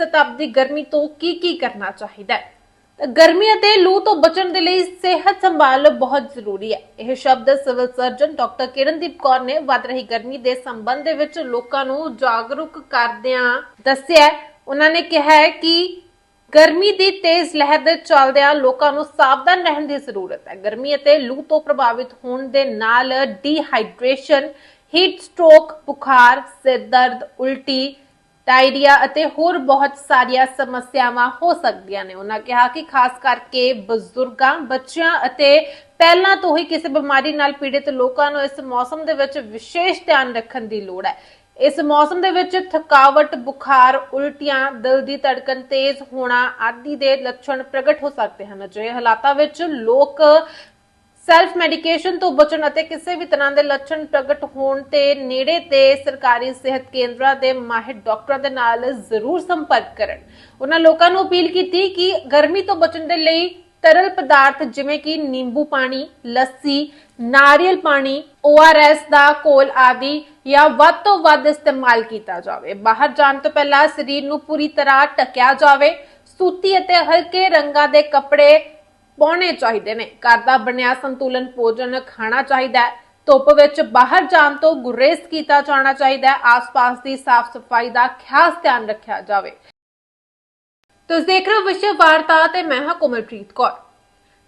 ਸ਼ਤਾਬਦੀ ਗਰਮੀ ਤੋਂ ਕੀ ਕੀ ਕਰਨਾ ਚਾਹੀਦਾ ਹੈ? ਤਾਂ ਗਰਮੀ ਅਤੇ ਲੂ ਤੋਂ ਬਚਣ ਦੇ ਲਈ ਸਿਹਤ ਸੰਭਾਲ ਬਹੁਤ ਜ਼ਰੂਰੀ ਹੈ। ਇਹ ਸ਼ਬਦ civil surgeon doctor Kirandeep Kaur ਨੇ ਵੱਧ ਰਹੀ ਗਰਮੀ ਦੇ ਸੰਬੰਧ ਦੇ ਵਿੱਚ ਲੋਕਾਂ ਨੂੰ ਜਾਗਰੂਕ ਕਰਦਿਆਂ ਦੱਸਿਆ ਉਹਨਾਂ ਨੇ ਕਿਹਾ ਹੈ ਕਿ ਗਰਮੀ ਦੀ ਤੇਜ਼ ਲਹਿਰ ਦੇ ਚੱਲਦਿਆਂ ਲੋਕਾਂ ਨੂੰ ਸਾਵਧਾਨ ਰਹਿਣ ਦੀ ਜ਼ਰੂਰਤ ਹੈ। ਗਰਮੀ ਅਤੇ ਲੂ ਤੋਂ ਪ੍ਰਭਾਵਿਤ ਹੋਣ ਦੇ ਨਾਲ ਡੀਹਾਈਡਰੇਸ਼ਨ, ਹੀਟ ਸਟ੍ਰੋਕ, ਬੁਖਾਰ, ਸਿਰ ਦਰਦ, ਉਲਟੀ ਡਾਇਰੀਆ ਅਤੇ ਹੋਰ ਬਹੁਤ ਸਾਰੀਆਂ ਸਮੱਸਿਆਵਾਂ ਹੋ ਸਕਦੀਆਂ ਨੇ। ਉਹਨਾਂ ਕਿਹਾ ਕਿ ਖਾਸ ਕਰਕੇ ਬਜ਼ੁਰਗਾਂ, ਬੱਚਿਆਂ ਅਤੇ ਪਹਿਲਾਂ ਤੋਂ ਹੀ ਕਿਸੇ ਬਿਮਾਰੀ ਨਾਲ ਪੀੜਿਤ ਲੋਕਾਂ ਨੂੰ ਇਸ ਮੌਸਮ ਦੇ ਵਿੱਚ ਵਿਸ਼ੇਸ਼ ਧਿਆਨ ਰੱਖਣ ਦੀ ਲੋੜ ਹੈ। ਇਸ ਮੌਸਮ ਦੇ ਵਿੱਚ ਥਕਾਵਟ, ਬੁਖਾਰ, ਉਲਟੀਆਂ, ਦਿਲ ਦੀ ਧੜਕਣ ਤੇਜ਼ ਹੋਣਾ ਆਦਿ ਦੇ ਲੱਛਣ ਪ੍ਰਗਟ ਹੋ ਸਕਦੇ ਹਨ। ਅਜਿਹੇ ਹਾਲਾਤਾਂ ਵਿੱਚ ਲੋਕ ਸੈਲਫ ਮੈਡੀਕੇਸ਼ਨ ਤੋਂ ਬਚਣ ਅਤੇ ਕਿਸੇ ਵੀ ਤਰ੍ਹਾਂ ਦੇ ਲੱਛਣ ਪ੍ਰਗਟ ਹੋਣ ਤੇ ਨੇੜੇ ਤੇ ਸਰਕਾਰੀ ਸਿਹਤ ਕੇਂਦਰਾਂ ਦੇ ਮਾਹਿਰ ਡਾਕਟਰਾਂ ਦੇ ਨਾਲ ਜ਼ਰੂਰ ਸੰਪਰਕ ਕਰਨ। ਉਹਨਾਂ ਲੋਕਾਂ ਨੂੰ ਅਪੀਲ ਕੀਤੀ ਕਿ ਗਰਮੀ ਤੋਂ ਬਚਣ ਦੇ ਲਈ ਤਰਲ ਪਦਾਰਥ ਜਿਵੇਂ ਕਿ ਨਿੰਬੂ ਪਾਣੀ, ਲੱਸੀ, ਨਾਰੀਅਲ ਪਾਣੀ ORS ਦਾ ਘੋਲ ਆਦਿ ਜਾਂ ਵੱਧ ਤੋਂ ਵੱਧ ਇਸਤੇਮਾਲ ਕੀਤਾ ਜਾਵੇ। ਬਾਹਰ ਜਾਣ ਤੋਂ ਪਹਿਲਾਂ ਸਰੀਰ ਨੂੰ ਪੂਰੀ ਤਰ੍ਹਾਂ ਢੱਕਿਆ ਜਾਵੇ। ਸੂਤੀ ਅਤੇ ਹਲਕੇ ਰੰਗਾਂ ਦੇ ਕੱਪੜੇ ਪਾਉਣੇ ਚਾਹੀਦੇ ਨੇ। ਘਰ ਦਾ ਬਣਿਆ ਸੰਤੁਲਨ, ਭੋਜਨ, ਖਾਣਾ ਚਾਹੀਦਾ ਹੈ। ਧੁੱਪ ਵਿੱਚ ਬਾਹਰ ਜਾਣ ਤੋਂ ਗੁਰੇਜ਼ ਕੀਤਾ ਜਾਣਾ ਚਾਹੀਦਾ ਹੈ। ਆਸ-ਪਾਸ ਦੀ ਸਾਫ਼ ਸਫ਼ਾਈ ਦਾ ਖਾਸ ਧਿਆਨ ਰੱਖਿਆ ਜਾਵੇ। ਤੁਸੀਂ ਦੇਖ ਰਹੇ ਹੋ ਵਿਸ਼ਵ ਵਾਰਤਾ ਤੇ ਮੈਂ ਹਾਂ ਕੋਮਲਪ੍ਰੀਤ ਕੌਰ।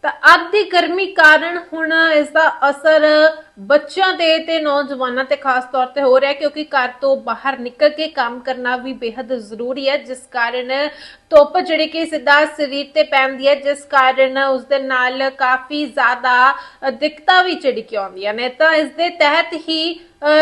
ਤਾਂ ਅੱਜ ਦੀ ਗਰਮੀ ਕਾਰਨ ਹੁਣ ਇਸ ਦਾ ਅਸਰ ਬੱਚਿਆਂ ਤੇ ਤੇ ਨੌਜਵਾਨਾਂ ਤੇ ਖਾਸ ਤੌਰ ਤੇ ਹੋ ਰਿਹਾ, ਕਿਉਂਕਿ ਘਰ ਤੋਂ ਬਾਹਰ ਨਿਕਲ ਕੇ ਕੰਮ ਕਰਨਾ ਵੀ ਬੇहद ਜ਼ਰੂਰੀ ਹੈ, ਜਿਸ ਕਾਰਨ ਧੁੱਪ ਜਿਹੜੀ ਕਿ ਸਿੱਧਾ ਸਰੀਰ ਤੇ ਪੈਂਦੀ ਹੈ, ਜਿਸ ਕਾਰਨ ਉਸ ਦੇ ਨਾਲ ਕਾਫੀ ਜ਼ਿਆਦਾ ਦਿੱਕਤਾਂ ਵੀ ਜਿਹੜੀ ਕਿ ਆਉਂਦੀਆਂ ਨੇ। ਤਾਂ ਇਸ ਦੇ ਤਹਿਤ ਹੀ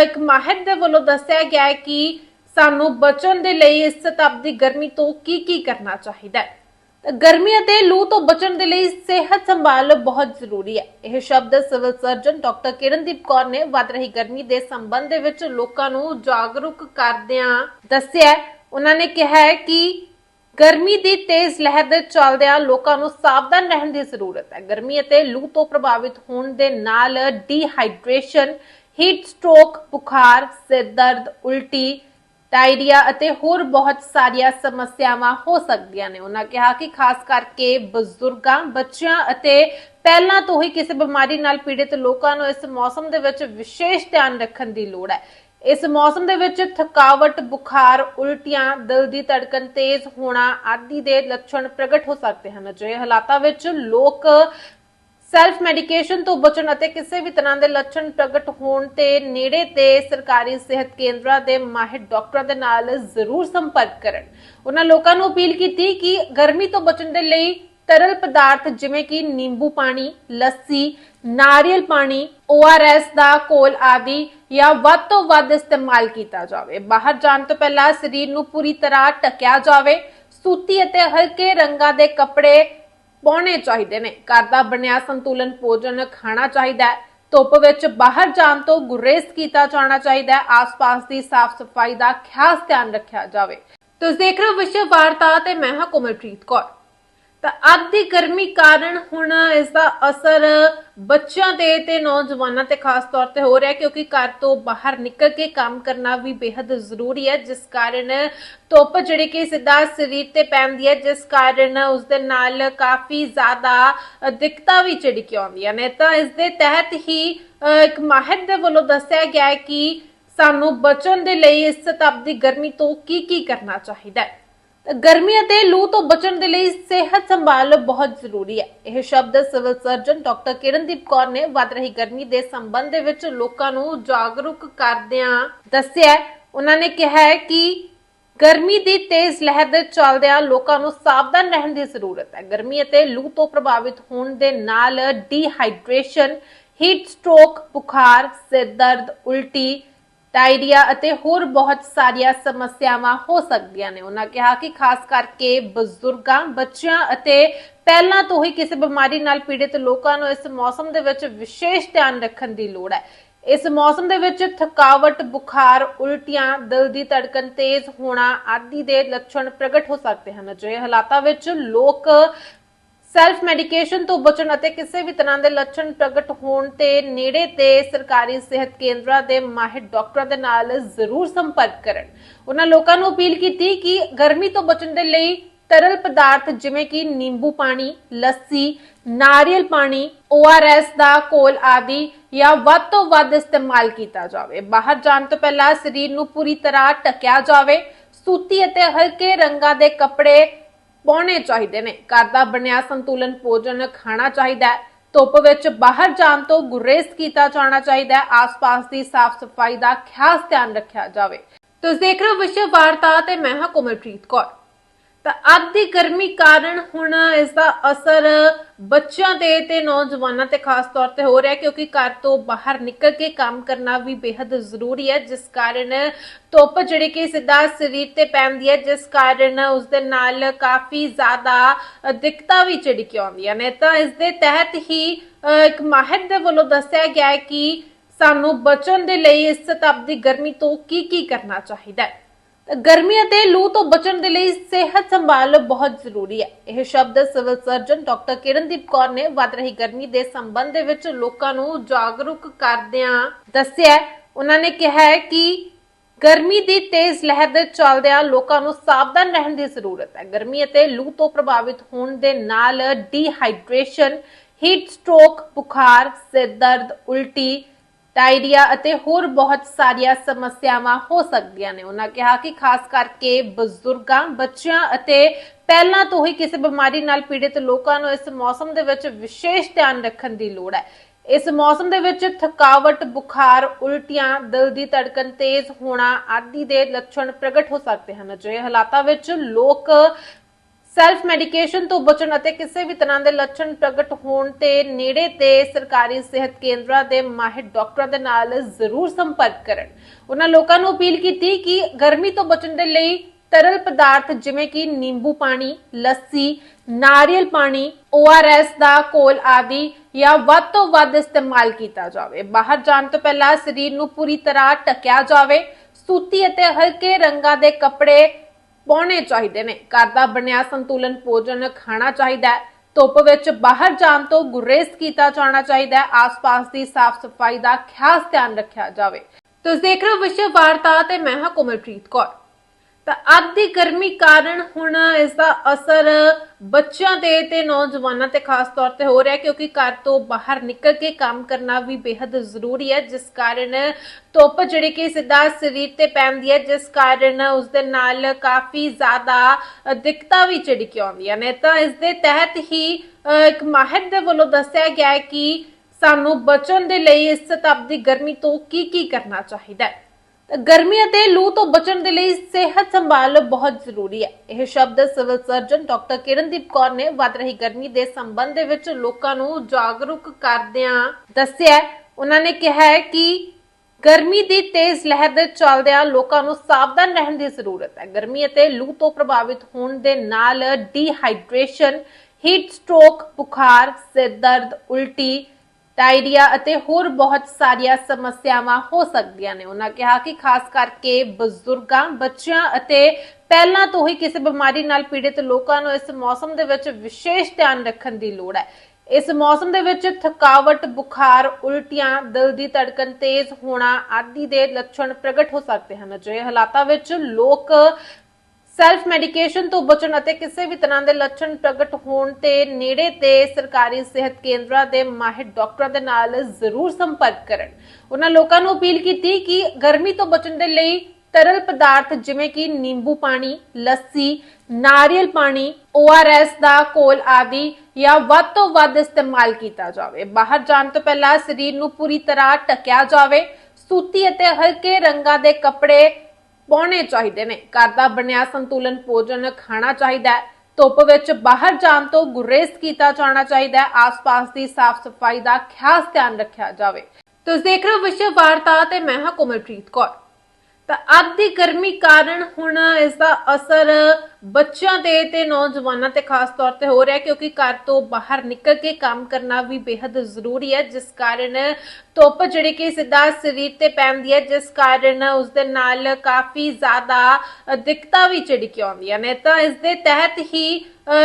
ਇੱਕ ਮਾਹਿਰ ਦੇ ਵੱਲੋਂ ਦੱਸਿਆ ਗਿਆ ਹੈ ਕਿ ਸਾਨੂੰ ਬਚਣ ਦੇ ਲਈ ਇਸ ਸ਼ਤਾਬਦੀ ਗਰਮੀ ਤੋਂ ਕੀ ਕੀ ਕਰਨਾ ਚਾਹੀਦਾ ਹੈ। ਗਰਮੀ ਅਤੇ ਲੂ ਤੋਂ ਬਚਣ ਦੇ ਲਈ ਸਿਹਤ ਸੰਭਾਲ ਬਹੁਤ ਜ਼ਰੂਰੀ ਹੈ। ਇਹ ਸ਼ਬਦ civil surgeon doctor Kirandeep Kaur ਨੇ ਵੱਧ ਰਹੀ ਗਰਮੀ ਦੇ ਸੰਬੰਧ ਦੇ ਵਿੱਚ ਲੋਕਾਂ ਨੂੰ ਜਾਗਰੂਕ ਕਰਦਿਆਂ ਦੱਸਿਆ ਉਹਨਾਂ ਨੇ ਕਿਹਾ ਹੈ ਕਿ ਗਰਮੀ ਦੀ ਤੇਜ਼ ਲਹਿਰ ਦੇ ਚੱਲਦਿਆਂ ਲੋਕਾਂ ਨੂੰ ਸਾਵਧਾਨ ਰਹਿਣ ਦੀ ਜ਼ਰੂਰਤ ਹੈ। ਗਰਮੀ ਅਤੇ ਲੂ ਤੋਂ ਪ੍ਰਭਾਵਿਤ ਹੋਣ ਦੇ ਨਾਲ ਡੀਹਾਈਡਰੇਸ਼ਨ, ਹੀਟ ਸਟ੍ਰੋਕ, ਬੁਖਾਰ, ਸਿਰ ਦਰਦ, ਉਲਟੀ ਡਾਇਰੀਆ ਅਤੇ ਹੋਰ ਬਹੁਤ ਸਾਰੀਆਂ ਸਮੱਸਿਆਵਾਂ ਹੋ ਸਕਦੀਆਂ ਨੇ। ਉਹਨਾਂ ਕਿਹਾ ਕਿ ਖਾਸ ਕਰਕੇ ਬਜ਼ੁਰਗਾਂ, ਬੱਚਿਆਂ ਅਤੇ ਪਹਿਲਾਂ ਤੋਂ ਹੀ ਕਿਸੇ ਬਿਮਾਰੀ ਨਾਲ ਪੀੜਿਤ ਲੋਕਾਂ ਨੂੰ ਇਸ ਮੌਸਮ ਦੇ ਵਿੱਚ ਵਿਸ਼ੇਸ਼ ਧਿਆਨ ਰੱਖਣ ਦੀ ਲੋੜ ਹੈ। ਇਸ ਮੌਸਮ ਦੇ ਵਿੱਚ ਥਕਾਵਟ, ਬੁਖਾਰ, ਉਲਟੀਆਂ, ਦਿਲ ਦੀ ਧੜਕਣ ਤੇਜ਼ ਹੋਣਾ ਆਦਿ ਦੇ ਲੱਛਣ ਪ੍ਰਗਟ ਹੋ ਸਕਦੇ ਹਨ। ਅਜਿਹੇ ਹਾਲਾਤਾਂ ਵਿੱਚ ਲੋਕ ਸੈਲਫ ਮੈਡੀਕੇਸ਼ਨ ਤੋਂ ਬਚਣ ਅਤੇ ਕਿਸੇ ਵੀ ਤਰ੍ਹਾਂ ਦੇ ਲੱਛਣ ਪ੍ਰਗਟ ਹੋਣ ਤੇ ਨੇੜੇ ਤੇ ਸਰਕਾਰੀ ਸਿਹਤ ਕੇਂਦਰਾਂ ਦੇ ਮਾਹਿਰ ਡਾਕਟਰਾਂ ਦੇ ਨਾਲ ਜ਼ਰੂਰ ਸੰਪਰਕ ਕਰਨ। ਉਹਨਾਂ ਲੋਕਾਂ ਨੂੰ ਅਪੀਲ ਕੀਤੀ ਕਿ ਗਰਮੀ ਤੋਂ ਬਚਣ ਦੇ ਲਈ ਤਰਲ ਪਦਾਰਥ ਜਿਵੇਂ ਕਿ ਨਿੰਬੂ ਪਾਣੀ, ਲੱਸੀ, ਨਾਰੀਅਲ ਪਾਣੀ ORS ਦਾ ਘੋਲ ਆਦਿ ਜਾਂ ਵੱਧ ਤੋਂ ਵੱਧ ਇਸਤੇਮਾਲ ਕੀਤਾ ਜਾਵੇ। ਬਾਹਰ ਜਾਣ ਤੋਂ ਪਹਿਲਾਂ ਸਰੀਰ ਨੂੰ ਪੂਰੀ ਤਰ੍ਹਾਂ ਢੱਕਿਆ ਜਾਵੇ। ਸੂਤੀ ਅਤੇ ਹਲਕੇ ਰੰਗਾਂ ਦੇ ਕੱਪੜੇ ਪਾਉਣੇ ਚਾਹੀਦੇ ਨੇ। ਘਰ ਦਾ ਬਣਿਆ ਸੰਤੁਲਨ, ਭੋਜਨ, ਖਾਣਾ ਚਾਹੀਦਾ ਹੈ। ਧੁੱਪ ਵਿੱਚ ਬਾਹਰ ਜਾਣ ਤੋਂ ਗੁਰੇਜ਼ ਕੀਤਾ ਜਾਣਾ ਚਾਹੀਦਾ ਹੈ। ਆਸ-ਪਾਸ ਦੀ ਸਾਫ਼ ਸਫ਼ਾਈ ਦਾ ਖਾਸ ਧਿਆਨ ਰੱਖਿਆ ਜਾਵੇ। ਤੁਸੀਂ ਦੇਖ ਰਹੇ ਹੋ ਵਿਸ਼ਵ ਵਾਰਤਾ ਤੇ ਮੈਂ ਹਾਂ ਕੋਮਲਪ੍ਰੀਤ ਕੌਰ। ਤਾਂ ਅੱਜ ਦੀ ਗਰਮੀ ਕਾਰਨ ਹੁਣ ਇਸ ਦਾ ਅਸਰ ਬੱਚਿਆਂ ਤੇ ਤੇ ਨੌਜਵਾਨਾਂ ਤੇ ਖਾਸ ਤੌਰ ਤੇ ਹੋ ਰਿਹਾ, ਕਿਉਂਕਿ ਘਰ ਤੋਂ ਬਾਹਰ ਨਿਕਲ ਕੇ ਕੰਮ ਕਰਨਾ ਵੀ ਬੇहद ਜ਼ਰੂਰੀ ਹੈ, ਜਿਸ ਕਾਰਨ ਧੁੱਪ ਜਿਹੜੀ ਕਿ ਸਿੱਧਾ ਸਰੀਰ ਤੇ ਪੈਂਦੀ ਹੈ, ਜਿਸ ਕਾਰਨ ਉਸ ਦੇ ਨਾਲ ਕਾਫੀ ਜ਼ਿਆਦਾ ਦਿੱਕਤਾਂ ਵੀ ਜਿਹੜੀ ਕਿ ਆਉਂਦੀਆਂ ਨੇ। ਤਾਂ ਇਸ ਦੇ ਤਹਿਤ ਹੀ ਇੱਕ ਮਾਹਿਰ ਦੇ ਵੱਲੋਂ ਦੱਸਿਆ ਗਿਆ ਹੈ ਕਿ ਸਾਨੂੰ ਬਚਣ ਦੇ ਲਈ ਇਸ ਸ਼ਤਾਬਦੀ ਗਰਮੀ ਤੋਂ ਕੀ ਕੀ ਕਰਨਾ ਚਾਹੀਦਾ ਹੈ। ਗਰਮੀ ਅਤੇ ਲੂ ਤੋਂ ਬਚਣ ਦੇ ਲਈ ਸਿਹਤ ਸੰਭਾਲ ਬਹੁਤ ਜ਼ਰੂਰੀ ਹੈ। ਇਹ ਸ਼ਬਦ civil surgeon doctor Kirandeep Kaur ਨੇ ਵੱਧ ਰਹੀ ਗਰਮੀ ਦੇ ਸੰਬੰਧ ਦੇ ਵਿੱਚ ਲੋਕਾਂ ਨੂੰ ਜਾਗਰੂਕ ਕਰਦਿਆਂ ਦੱਸਿਆ ਉਹਨਾਂ ਨੇ ਕਿਹਾ ਹੈ ਕਿ ਗਰਮੀ ਦੀ ਤੇਜ਼ ਲਹਿਰ ਦੇ ਚੱਲਦਿਆਂ ਲੋਕਾਂ ਨੂੰ ਸਾਵਧਾਨ ਰਹਿਣ ਦੀ ਜ਼ਰੂਰਤ ਹੈ। ਗਰਮੀ ਅਤੇ ਲੂ ਤੋਂ ਪ੍ਰਭਾਵਿਤ ਹੋਣ ਦੇ ਨਾਲ ਡੀਹਾਈਡਰੇਸ਼ਨ, ਹੀਟ ਸਟ੍ਰੋਕ, ਬੁਖਾਰ, ਸਿਰ ਦਰਦ, ਉਲਟੀ ਡਾਇਰੀਆ ਅਤੇ ਹੋਰ ਬਹੁਤ ਸਾਰੀਆਂ ਸਮੱਸਿਆਵਾਂ ਹੋ ਸਕਦੀਆਂ ਨੇ। ਉਹਨਾਂ ਕਿਹਾ ਕਿ ਖਾਸ ਕਰਕੇ ਬਜ਼ੁਰਗਾਂ, ਬੱਚਿਆਂ ਅਤੇ ਪਹਿਲਾਂ ਤੋਂ ਹੀ ਕਿਸੇ ਬਿਮਾਰੀ ਨਾਲ ਪੀੜਿਤ ਲੋਕਾਂ ਨੂੰ ਇਸ ਮੌਸਮ ਦੇ ਵਿੱਚ ਵਿਸ਼ੇਸ਼ ਧਿਆਨ ਰੱਖਣ ਦੀ ਲੋੜ ਹੈ। ਇਸ ਮੌਸਮ ਦੇ ਵਿੱਚ ਥਕਾਵਟ, ਬੁਖਾਰ, ਉਲਟੀਆਂ, ਦਿਲ ਦੀ ਧੜਕਨ ਤੇਜ਼ ਹੋਣਾ ਆਦਿ ਦੇ ਲੱਛਣ ਪ੍ਰਗਟ ਹੋ ਸਕਦੇ ਹਨ। ਅਜਿਹੇ ਹਾਲਾਤਾਂ ਵਿੱਚ ਲੋਕ ਸੈਲਫ ਮੈਡੀਕੇਸ਼ਨ ਤੋਂ ਬਚਣ ਅਤੇ ਕਿਸੇ ਵੀ ਤਰ੍ਹਾਂ ਦੇ ਲੱਛਣ ਪ੍ਰਗਟ ਹੋਣ ਤੇ ਨੇੜੇ ਤੇ ਸਰਕਾਰੀ ਸਿਹਤ ਕੇਂਦਰਾਂ ਦੇ ਮਾਹਿਰ ਡਾਕਟਰਾਂ ਦੇ ਨਾਲ ਜ਼ਰੂਰ ਸੰਪਰਕ ਕਰਨ। ਉਹਨਾਂ ਲੋਕਾਂ ਨੂੰ ਅਪੀਲ ਕੀਤੀ ਕਿ ਗਰਮੀ ਤੋਂ ਬਚਣ ਦੇ ਲਈ ਤਰਲ ਪਦਾਰਥ ਜਿਵੇਂ ਕਿ ਨਿੰਬੂ ਪਾਣੀ, ਲੱਸੀ, ਨਾਰੀਅਲ ਪਾਣੀ ORS ਦਾ ਘੋਲ ਆਦਿ ਜਾਂ ਵੱਧ ਤੋਂ ਵੱਧ ਇਸਤੇਮਾਲ ਕੀਤਾ ਜਾਵੇ। ਬਾਹਰ ਜਾਣ ਤੋਂ ਪਹਿਲਾਂ ਸਰੀਰ ਨੂੰ ਪੂਰੀ ਤਰ੍ਹਾਂ ਢੱਕਿਆ ਜਾਵੇ। ਸੂਤੀ ਅਤੇ ਹਲਕੇ ਰੰਗਾਂ ਦੇ ਕੱਪੜੇ ਪਾਉਣੇ ਚਾਹੀਦੇ ਨੇ। ਘਰ ਦਾ ਬਣਿਆ ਸੰਤੁਲਨ, ਭੋਜਨ, ਖਾਣਾ ਚਾਹੀਦਾ ਹੈ। ਧੁੱਪ ਵਿੱਚ ਬਾਹਰ ਜਾਣ ਤੋਂ ਗੁਰੇਜ਼ ਕੀਤਾ ਜਾਣਾ ਚਾਹੀਦਾ ਹੈ। ਆਸ-ਪਾਸ ਦੀ ਸਾਫ਼ ਸਫ਼ਾਈ ਦਾ ਖਾਸ ਧਿਆਨ ਰੱਖਿਆ ਜਾਵੇ। ਤੁਸੀਂ ਦੇਖ ਰਹੇ ਹੋ ਵਿਸ਼ਵ ਵਾਰਤਾ ਤੇ ਮੈਂ ਹਾਂ ਕੋਮਲਪ੍ਰੀਤ ਕੌਰ। ਤਾਂ ਅੱਜ ਦੀ ਗਰਮੀ ਕਾਰਨ ਹੁਣ ਇਸ ਦਾ ਅਸਰ ਬੱਚਿਆਂ ਤੇ ਤੇ ਨੌਜਵਾਨਾਂ ਤੇ ਖਾਸ ਤੌਰ ਤੇ ਹੋ ਰਿਹਾ ਹੈ, ਕਿਉਂਕਿ ਘਰ ਤੋਂ ਬਾਹਰ ਨਿਕਲ ਕੇ ਕੰਮ ਕਰਨਾ ਵੀ ਬੇहद ਜ਼ਰੂਰੀ ਹੈ, ਜਿਸ ਕਾਰਨ ਧੁੱਪ ਜਿਹੜੀ ਕਿ ਸਿੱਧਾ ਸਰੀਰ ਤੇ ਪੈਂਦੀ ਹੈ, ਜਿਸ ਕਾਰਨ ਉਸ ਦੇ ਨਾਲ ਕਾਫੀ ਜ਼ਿਆਦਾ ਦਿੱਕਤਾਂ ਵੀ ਜਿਹੜੀ ਕਿ ਆਉਂਦੀਆਂ ਨੇ। ਤਾਂ ਇਸ ਦੇ ਤਹਿਤ ਹੀ ਇੱਕ ਮਾਹਿਰ ਦੇ ਵੱਲੋਂ ਦੱਸਿਆ ਗਿਆ ਹੈ ਕਿ ਸਾਨੂੰ ਬਚਣ ਦੇ ਲਈ ਇਸ ਤਪਦੀ ਗਰਮੀ ਤੋਂ ਕੀ ਕੀ ਕਰਨਾ ਚਾਹੀਦਾ ਹੈ। ਗਰਮੀ ਅਤੇ ਲੂ ਤੋਂ ਬਚਣ ਦੇ ਲਈ ਸਿਹਤ ਸੰਭਾਲ ਬਹੁਤ ਜ਼ਰੂਰੀ ਹੈ। ਇਹ ਸ਼ਬਦ civil surgeon doctor Kirandeep Kaur ਨੇ ਵੱਧ ਰਹੀ ਗਰਮੀ ਦੇ ਸੰਬੰਧ ਦੇ ਵਿੱਚ ਲੋਕਾਂ ਨੂੰ ਜਾਗਰੂਕ ਕਰਦਿਆਂ ਦੱਸਿਆ ਉਹਨਾਂ ਨੇ ਕਿਹਾ ਹੈ ਕਿ ਗਰਮੀ ਦੀ ਤੇਜ਼ ਲਹਿਰ ਦੇ ਚੱਲਦਿਆਂ ਲੋਕਾਂ ਨੂੰ ਸਾਵਧਾਨ ਰਹਿਣ ਦੀ ਜ਼ਰੂਰਤ ਹੈ। ਗਰਮੀ ਅਤੇ ਲੂ ਤੋਂ ਪ੍ਰਭਾਵਿਤ ਹੋਣ ਦੇ ਨਾਲ ਡੀਹਾਈਡਰੇਸ਼ਨ, ਹੀਟ ਸਟ੍ਰੋਕ, ਬੁਖਾਰ, ਸਿਰ ਦਰਦ, ਉਲਟੀ ਡਾਇਰੀਆ ਅਤੇ ਹੋਰ ਬਹੁਤ ਸਾਰੀਆਂ ਸਮੱਸਿਆਵਾਂ ਹੋ ਸਕਦੀਆਂ ਨੇ। ਉਹਨਾਂ ਕਿਹਾ ਕਿ ਖਾਸ ਕਰਕੇ ਬਜ਼ੁਰਗਾਂ, ਬੱਚਿਆਂ ਅਤੇ ਪਹਿਲਾਂ ਤੋਂ ਹੀ ਕਿਸੇ ਬਿਮਾਰੀ ਨਾਲ ਪੀੜਿਤ ਲੋਕਾਂ ਨੂੰ ਇਸ ਮੌਸਮ ਦੇ ਵਿੱਚ ਵਿਸ਼ੇਸ਼ ਧਿਆਨ ਰੱਖਣ ਦੀ ਲੋੜ ਹੈ। ਇਸ ਮੌਸਮ ਦੇ ਵਿੱਚ ਥਕਾਵਟ, ਬੁਖਾਰ, ਉਲਟੀਆਂ, ਦਿਲ ਦੀ ਧੜਕਣ ਤੇਜ਼ ਹੋਣਾ ਆਦਿ ਦੇ ਲੱਛਣ ਪ੍ਰਗਟ ਹੋ ਸਕਦੇ ਹਨ। ਅਜਿਹੇ ਹਾਲਾਤਾਂ ਵਿੱਚ ਲੋਕ ਸੈਲਫ ਮੈਡੀਕੇਸ਼ਨ ਤੋਂ ਬਚਣ ਅਤੇ ਕਿਸੇ ਵੀ ਤਰ੍ਹਾਂ ਦੇ ਲੱਛਣ ਪ੍ਰਗਟ ਹੋਣ ਤੇ ਨੇੜੇ ਤੇ ਸਰਕਾਰੀ ਸਿਹਤ ਕੇਂਦਰਾਂ ਦੇ ਮਾਹਿਰ ਡਾਕਟਰਾਂ ਦੇ ਨਾਲ ਜ਼ਰੂਰ ਸੰਪਰਕ ਕਰਨ। ਉਹਨਾਂ ਲੋਕਾਂ ਨੂੰ ਅਪੀਲ ਕੀਤੀ ਕਿ ਗਰਮੀ ਤੋਂ ਬਚਣ ਦੇ ਲਈ ਤਰਲ ਪਦਾਰਥ ਜਿਵੇਂ ਕਿ ਨਿੰਬੂ ਪਾਣੀ, ਲੱਸੀ, ਨਾਰੀਅਲ ਪਾਣੀ ORS ਦਾ ਘੋਲ ਆਦਿ ਜਾਂ ਵੱਧ ਤੋਂ ਵੱਧ ਇਸਤੇਮਾਲ ਕੀਤਾ ਜਾਵੇ। ਬਾਹਰ ਜਾਣ ਤੋਂ ਪਹਿਲਾਂ ਸਰੀਰ ਨੂੰ ਪੂਰੀ ਤਰ੍ਹਾਂ ਢੱਕਿਆ ਜਾਵੇ। ਸੂਤੀ ਅਤੇ ਹਲਕੇ ਰੰਗਾਂ ਦੇ ਕੱਪੜੇ ਪਾਉਣੇ ਚਾਹੀਦੇ ਨੇ। ਘਰ ਦਾ ਬਣਿਆ ਸੰਤੁਲਨ, ਭੋਜਨ, ਖਾਣਾ ਚਾਹੀਦਾ ਹੈ। ਧੁੱਪ ਵਿੱਚ ਬਾਹਰ ਜਾਣ ਤੋਂ ਗੁਰੇਜ਼ ਕੀਤਾ ਜਾਣਾ ਚਾਹੀਦਾ ਹੈ। ਆਸ-ਪਾਸ ਦੀ ਸਾਫ਼ ਸਫ਼ਾਈ ਦਾ ਖਾਸ ਧਿਆਨ ਰੱਖਿਆ ਜਾਵੇ। ਤੁਸੀਂ ਦੇਖ ਰਹੇ ਹੋ ਵਿਸ਼ਵ ਵਾਰਤਾ ਤੇ ਮੈਂ ਹਾਂ ਕੋਮਲਪ੍ਰੀਤ ਕੌਰ। ਤਾਂ ਅੱਜ ਦੀ ਗਰਮੀ ਕਾਰਨ ਹੁਣ ਇਸ ਦਾ ਅਸਰ ਬੱਚਿਆਂ ਤੇ ਤੇ ਨੌਜਵਾਨਾਂ ਤੇ ਖਾਸ ਤੌਰ ਤੇ ਹੋ ਰਿਹਾ ਕਿਉਂਕਿ ਘਰ ਤੋਂ ਬਾਹਰ ਨਿਕਲ ਕੇ ਕੰਮ ਕਰਨਾ ਵੀ ਬੇहद ਜ਼ਰੂਰੀ ਹੈ, ਜਿਸ ਕਾਰਨ ਧੁੱਪ ਜਿਹੜੀ ਕਿ ਸਿੱਧਾ ਸਰੀਰ ਤੇ ਪੈਂਦੀ ਹੈ, ਜਿਸ ਕਾਰਨ ਉਸ ਦੇ ਨਾਲ ਕਾਫੀ ਜ਼ਿਆਦਾ ਦਿੱਕਤਾਂ ਵੀ ਜਿਹੜੀ ਕਿ ਆਉਂਦੀਆਂ ਨੇ। ਤਾਂ ਇਸ ਦੇ ਤਹਿਤ ਹੀ ਇੱਕ ਮਾਹਿਰ ਦੇ ਵੱਲੋਂ ਦੱਸਿਆ ਗਿਆ ਹੈ ਕਿ ਸਾਨੂੰ ਬਚਣ ਦੇ ਲਈ ਇਸ ਤਪਦੀ ਗਰਮੀ ਤੋਂ ਕੀ ਕੀ ਕਰਨਾ ਚਾਹੀਦਾ ਹੈ। ਗਰਮੀ ਅਤੇ ਲੂ ਤੋਂ ਬਚਣ ਦੇ ਲਈ ਸਿਹਤ ਸੰਭਾਲ ਬਹੁਤ ਜ਼ਰੂਰੀ ਹੈ। ਇਹ ਸ਼ਬਦ civil surgeon doctor Kirandeep Kaur ਨੇ ਵੱਧ ਰਹੀ ਗਰਮੀ ਦੇ ਸੰਬੰਧ ਦੇ ਵਿੱਚ ਲੋਕਾਂ ਨੂੰ ਜਾਗਰੂਕ ਕਰਦਿਆਂ ਦੱਸਿਆ ਉਹਨਾਂ ਨੇ ਕਿਹਾ ਹੈ ਕਿ ਗਰਮੀ ਦੀ ਤੇਜ਼ ਲਹਿਰ ਦੇ ਚੱਲਦਿਆਂ ਲੋਕਾਂ ਨੂੰ ਸਾਵਧਾਨ ਰਹਿਣ ਦੀ ਜ਼ਰੂਰਤ ਹੈ। ਗਰਮੀ ਅਤੇ ਲੂ ਤੋਂ ਪ੍ਰਭਾਵਿਤ ਹੋਣ ਦੇ ਨਾਲ ਡੀਹਾਈਡਰੇਸ਼ਨ, ਹੀਟ ਸਟ੍ਰੋਕ, ਬੁਖਾਰ, ਸਿਰ ਦਰਦ, ਉਲਟੀ ਡਾਇਰੀਆ ਅਤੇ ਹੋਰ ਬਹੁਤ ਸਾਰੀਆਂ ਸਮੱਸਿਆਵਾਂ ਹੋ ਸਕਦੀਆਂ ਨੇ। ਉਹਨਾਂ ਕਿਹਾ ਕਿ ਖਾਸ ਕਰਕੇ ਬਜ਼ੁਰਗਾਂ, ਬੱਚਿਆਂ ਅਤੇ ਪਹਿਲਾਂ ਤੋਂ ਹੀ ਕਿਸੇ ਬਿਮਾਰੀ ਨਾਲ ਪੀੜਿਤ ਲੋਕਾਂ ਨੂੰ ਇਸ ਮੌਸਮ ਦੇ ਵਿੱਚ ਵਿਸ਼ੇਸ਼ ਧਿਆਨ ਰੱਖਣ ਦੀ ਲੋੜ ਹੈ। ਇਸ ਮੌਸਮ ਦੇ ਵਿੱਚ ਥਕਾਵਟ, ਬੁਖਾਰ, ਉਲਟੀਆਂ, ਦਿਲ ਦੀ ਧੜਕਨ ਤੇਜ਼ ਹੋਣਾ ਆਦਿ ਦੇ ਲੱਛਣ ਪ੍ਰਗਟ ਹੋ ਸਕਦੇ ਹਨ। ਅਜਿਹੇ ਹਾਲਾਤਾਂ ਵਿੱਚ ਲੋਕ ਸੈਲਫ ਮੈਡੀਕੇਸ਼ਨ ਤੋਂ ਬਚਣ ਅਤੇ ਕਿਸੇ ਵੀ ਤਰ੍ਹਾਂ ਦੇ ਲੱਛਣ ਪ੍ਰਗਟ ਹੋਣ ਤੇ ਨੇੜੇ ਤੇ ਸਰਕਾਰੀ ਸਿਹਤ ਕੇਂਦਰਾਂ ਦੇ ਮਾਹਿਰ ਡਾਕਟਰਾਂ ਦੇ ਨਾਲ ਜ਼ਰੂਰ ਸੰਪਰਕ ਕਰਨ। ਉਹਨਾਂ ਲੋਕਾਂ ਨੂੰ ਅਪੀਲ ਕੀਤੀ ਕਿ ਗਰਮੀ ਤੋਂ ਬਚਣ ਦੇ ਲਈ ਤਰਲ ਪਦਾਰਥ ਜਿਵੇਂ ਕਿ ਨਿੰਬੂ ਪਾਣੀ, ਲੱਸੀ, ਨਾਰੀਅਲ ਪਾਣੀ ORS ਦਾ ਘੋਲ ਆਦਿ ਜਾਂ ਵੱਧ ਤੋਂ ਵੱਧ ਇਸਤੇਮਾਲ ਕੀਤਾ ਜਾਵੇ। ਬਾਹਰ ਜਾਣ ਤੋਂ ਪਹਿਲਾਂ ਸਰੀਰ ਨੂੰ ਪੂਰੀ ਤਰ੍ਹਾਂ ਢੱਕਿਆ ਜਾਵੇ। ਸੂਤੀ ਅਤੇ ਹਲਕੇ ਰੰਗਾਂ ਦੇ ਕੱਪੜੇ ਪਾਉਣੇ ਚਾਹੀਦੇ ਨੇ। ਘਰ ਦਾ ਬਣਿਆ ਸੰਤੁਲਨ, ਭੋਜਨ, ਖਾਣਾ ਚਾਹੀਦਾ ਹੈ। ਧੁੱਪ ਵਿੱਚ ਬਾਹਰ ਜਾਣ ਤੋਂ ਗੁਰੇਜ਼ ਕੀਤਾ ਜਾਣਾ ਚਾਹੀਦਾ ਹੈ। ਆਸ-ਪਾਸ ਦੀ ਸਾਫ਼ ਸਫ਼ਾਈ ਦਾ ਖਾਸ ਧਿਆਨ ਰੱਖਿਆ ਜਾਵੇ। ਤੁਸੀਂ ਦੇਖ ਰਹੇ ਹੋ ਵਿਸ਼ਵ ਵਾਰਤਾ ਤੇ ਮੈਂ ਹਾਂ ਕੋਮਲਪ੍ਰੀਤ ਕੌਰ। ਤਾਂ ਅੱਧ ਦੀ ਗਰਮੀ ਕਾਰਨ ਹੁਣ ਇਸ ਦਾ ਅਸਰ ਬੱਚਿਆਂ ਤੇ ਤੇ ਨੌਜਵਾਨਾਂ ਤੇ ਖਾਸ ਤੌਰ ਤੇ ਹੋ ਰਿਹਾ ਕਿਉਂਕਿ ਘਰ ਤੋਂ ਬਾਹਰ ਨਿਕਲ ਕੇ ਕੰਮ ਕਰਨਾ ਵੀ ਬੇहद ਜ਼ਰੂਰੀ ਹੈ, ਜਿਸ ਕਾਰਨ ਧੁੱਪ ਜਿਹੜੀ ਕਿ ਸਿੱਧਾ ਸਰੀਰ ਤੇ ਪੈਂਦੀ ਹੈ, ਜਿਸ ਕਾਰਨ ਉਸ ਦੇ ਨਾਲ ਕਾਫੀ ਜ਼ਿਆਦਾ ਦਿੱਕਤਾਂ ਵੀ ਜਿਹੜੀ ਕਿ ਆਉਂਦੀਆਂ ਨੇ। ਤਾਂ ਇਸ ਦੇ ਤਹਿਤ ਹੀ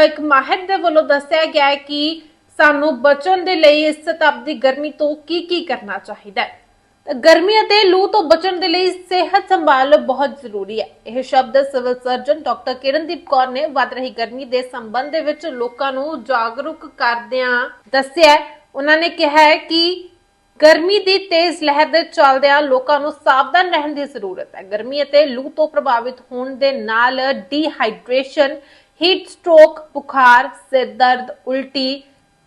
ਇੱਕ ਮਾਹਿਰ ਦੇ ਵੱਲੋਂ ਦੱਸਿਆ ਗਿਆ ਹੈ ਕਿ ਸਾਨੂੰ ਬਚਣ ਦੇ ਲਈ ਇਸ ਤਪਦੀ ਗਰਮੀ ਤੋਂ ਕੀ ਕੀ ਕਰਨਾ ਚਾਹੀਦਾ ਹੈ। ਗਰਮੀ ਅਤੇ ਲੂ ਤੋਂ ਬਚਣ ਦੇ ਲਈ ਸਿਹਤ ਸੰਭਾਲ ਬਹੁਤ ਜ਼ਰੂਰੀ ਹੈ। ਇਹ ਸ਼ਬਦ civil surgeon doctor Kirandeep Kaur ਨੇ ਵੱਧ ਰਹੀ ਗਰਮੀ ਦੇ ਸੰਬੰਧ ਦੇ ਵਿੱਚ ਲੋਕਾਂ ਨੂੰ ਜਾਗਰੂਕ ਕਰਦਿਆਂ ਦੱਸਿਆ ਉਹਨਾਂ ਨੇ ਕਿਹਾ ਹੈ ਕਿ ਗਰਮੀ ਦੀ ਤੇਜ਼ ਲਹਿਰ ਦੇ ਚੱਲਦਿਆਂ ਲੋਕਾਂ ਨੂੰ ਸਾਵਧਾਨ ਰਹਿਣ ਦੀ ਜ਼ਰੂਰਤ ਹੈ। ਗਰਮੀ ਅਤੇ ਲੂ ਤੋਂ ਪ੍ਰਭਾਵਿਤ ਹੋਣ ਦੇ ਨਾਲ ਡੀਹਾਈਡਰੇਸ਼ਨ, ਹੀਟ ਸਟ੍ਰੋਕ, ਬੁਖਾਰ, ਸਿਰ ਦਰਦ, ਉਲਟੀ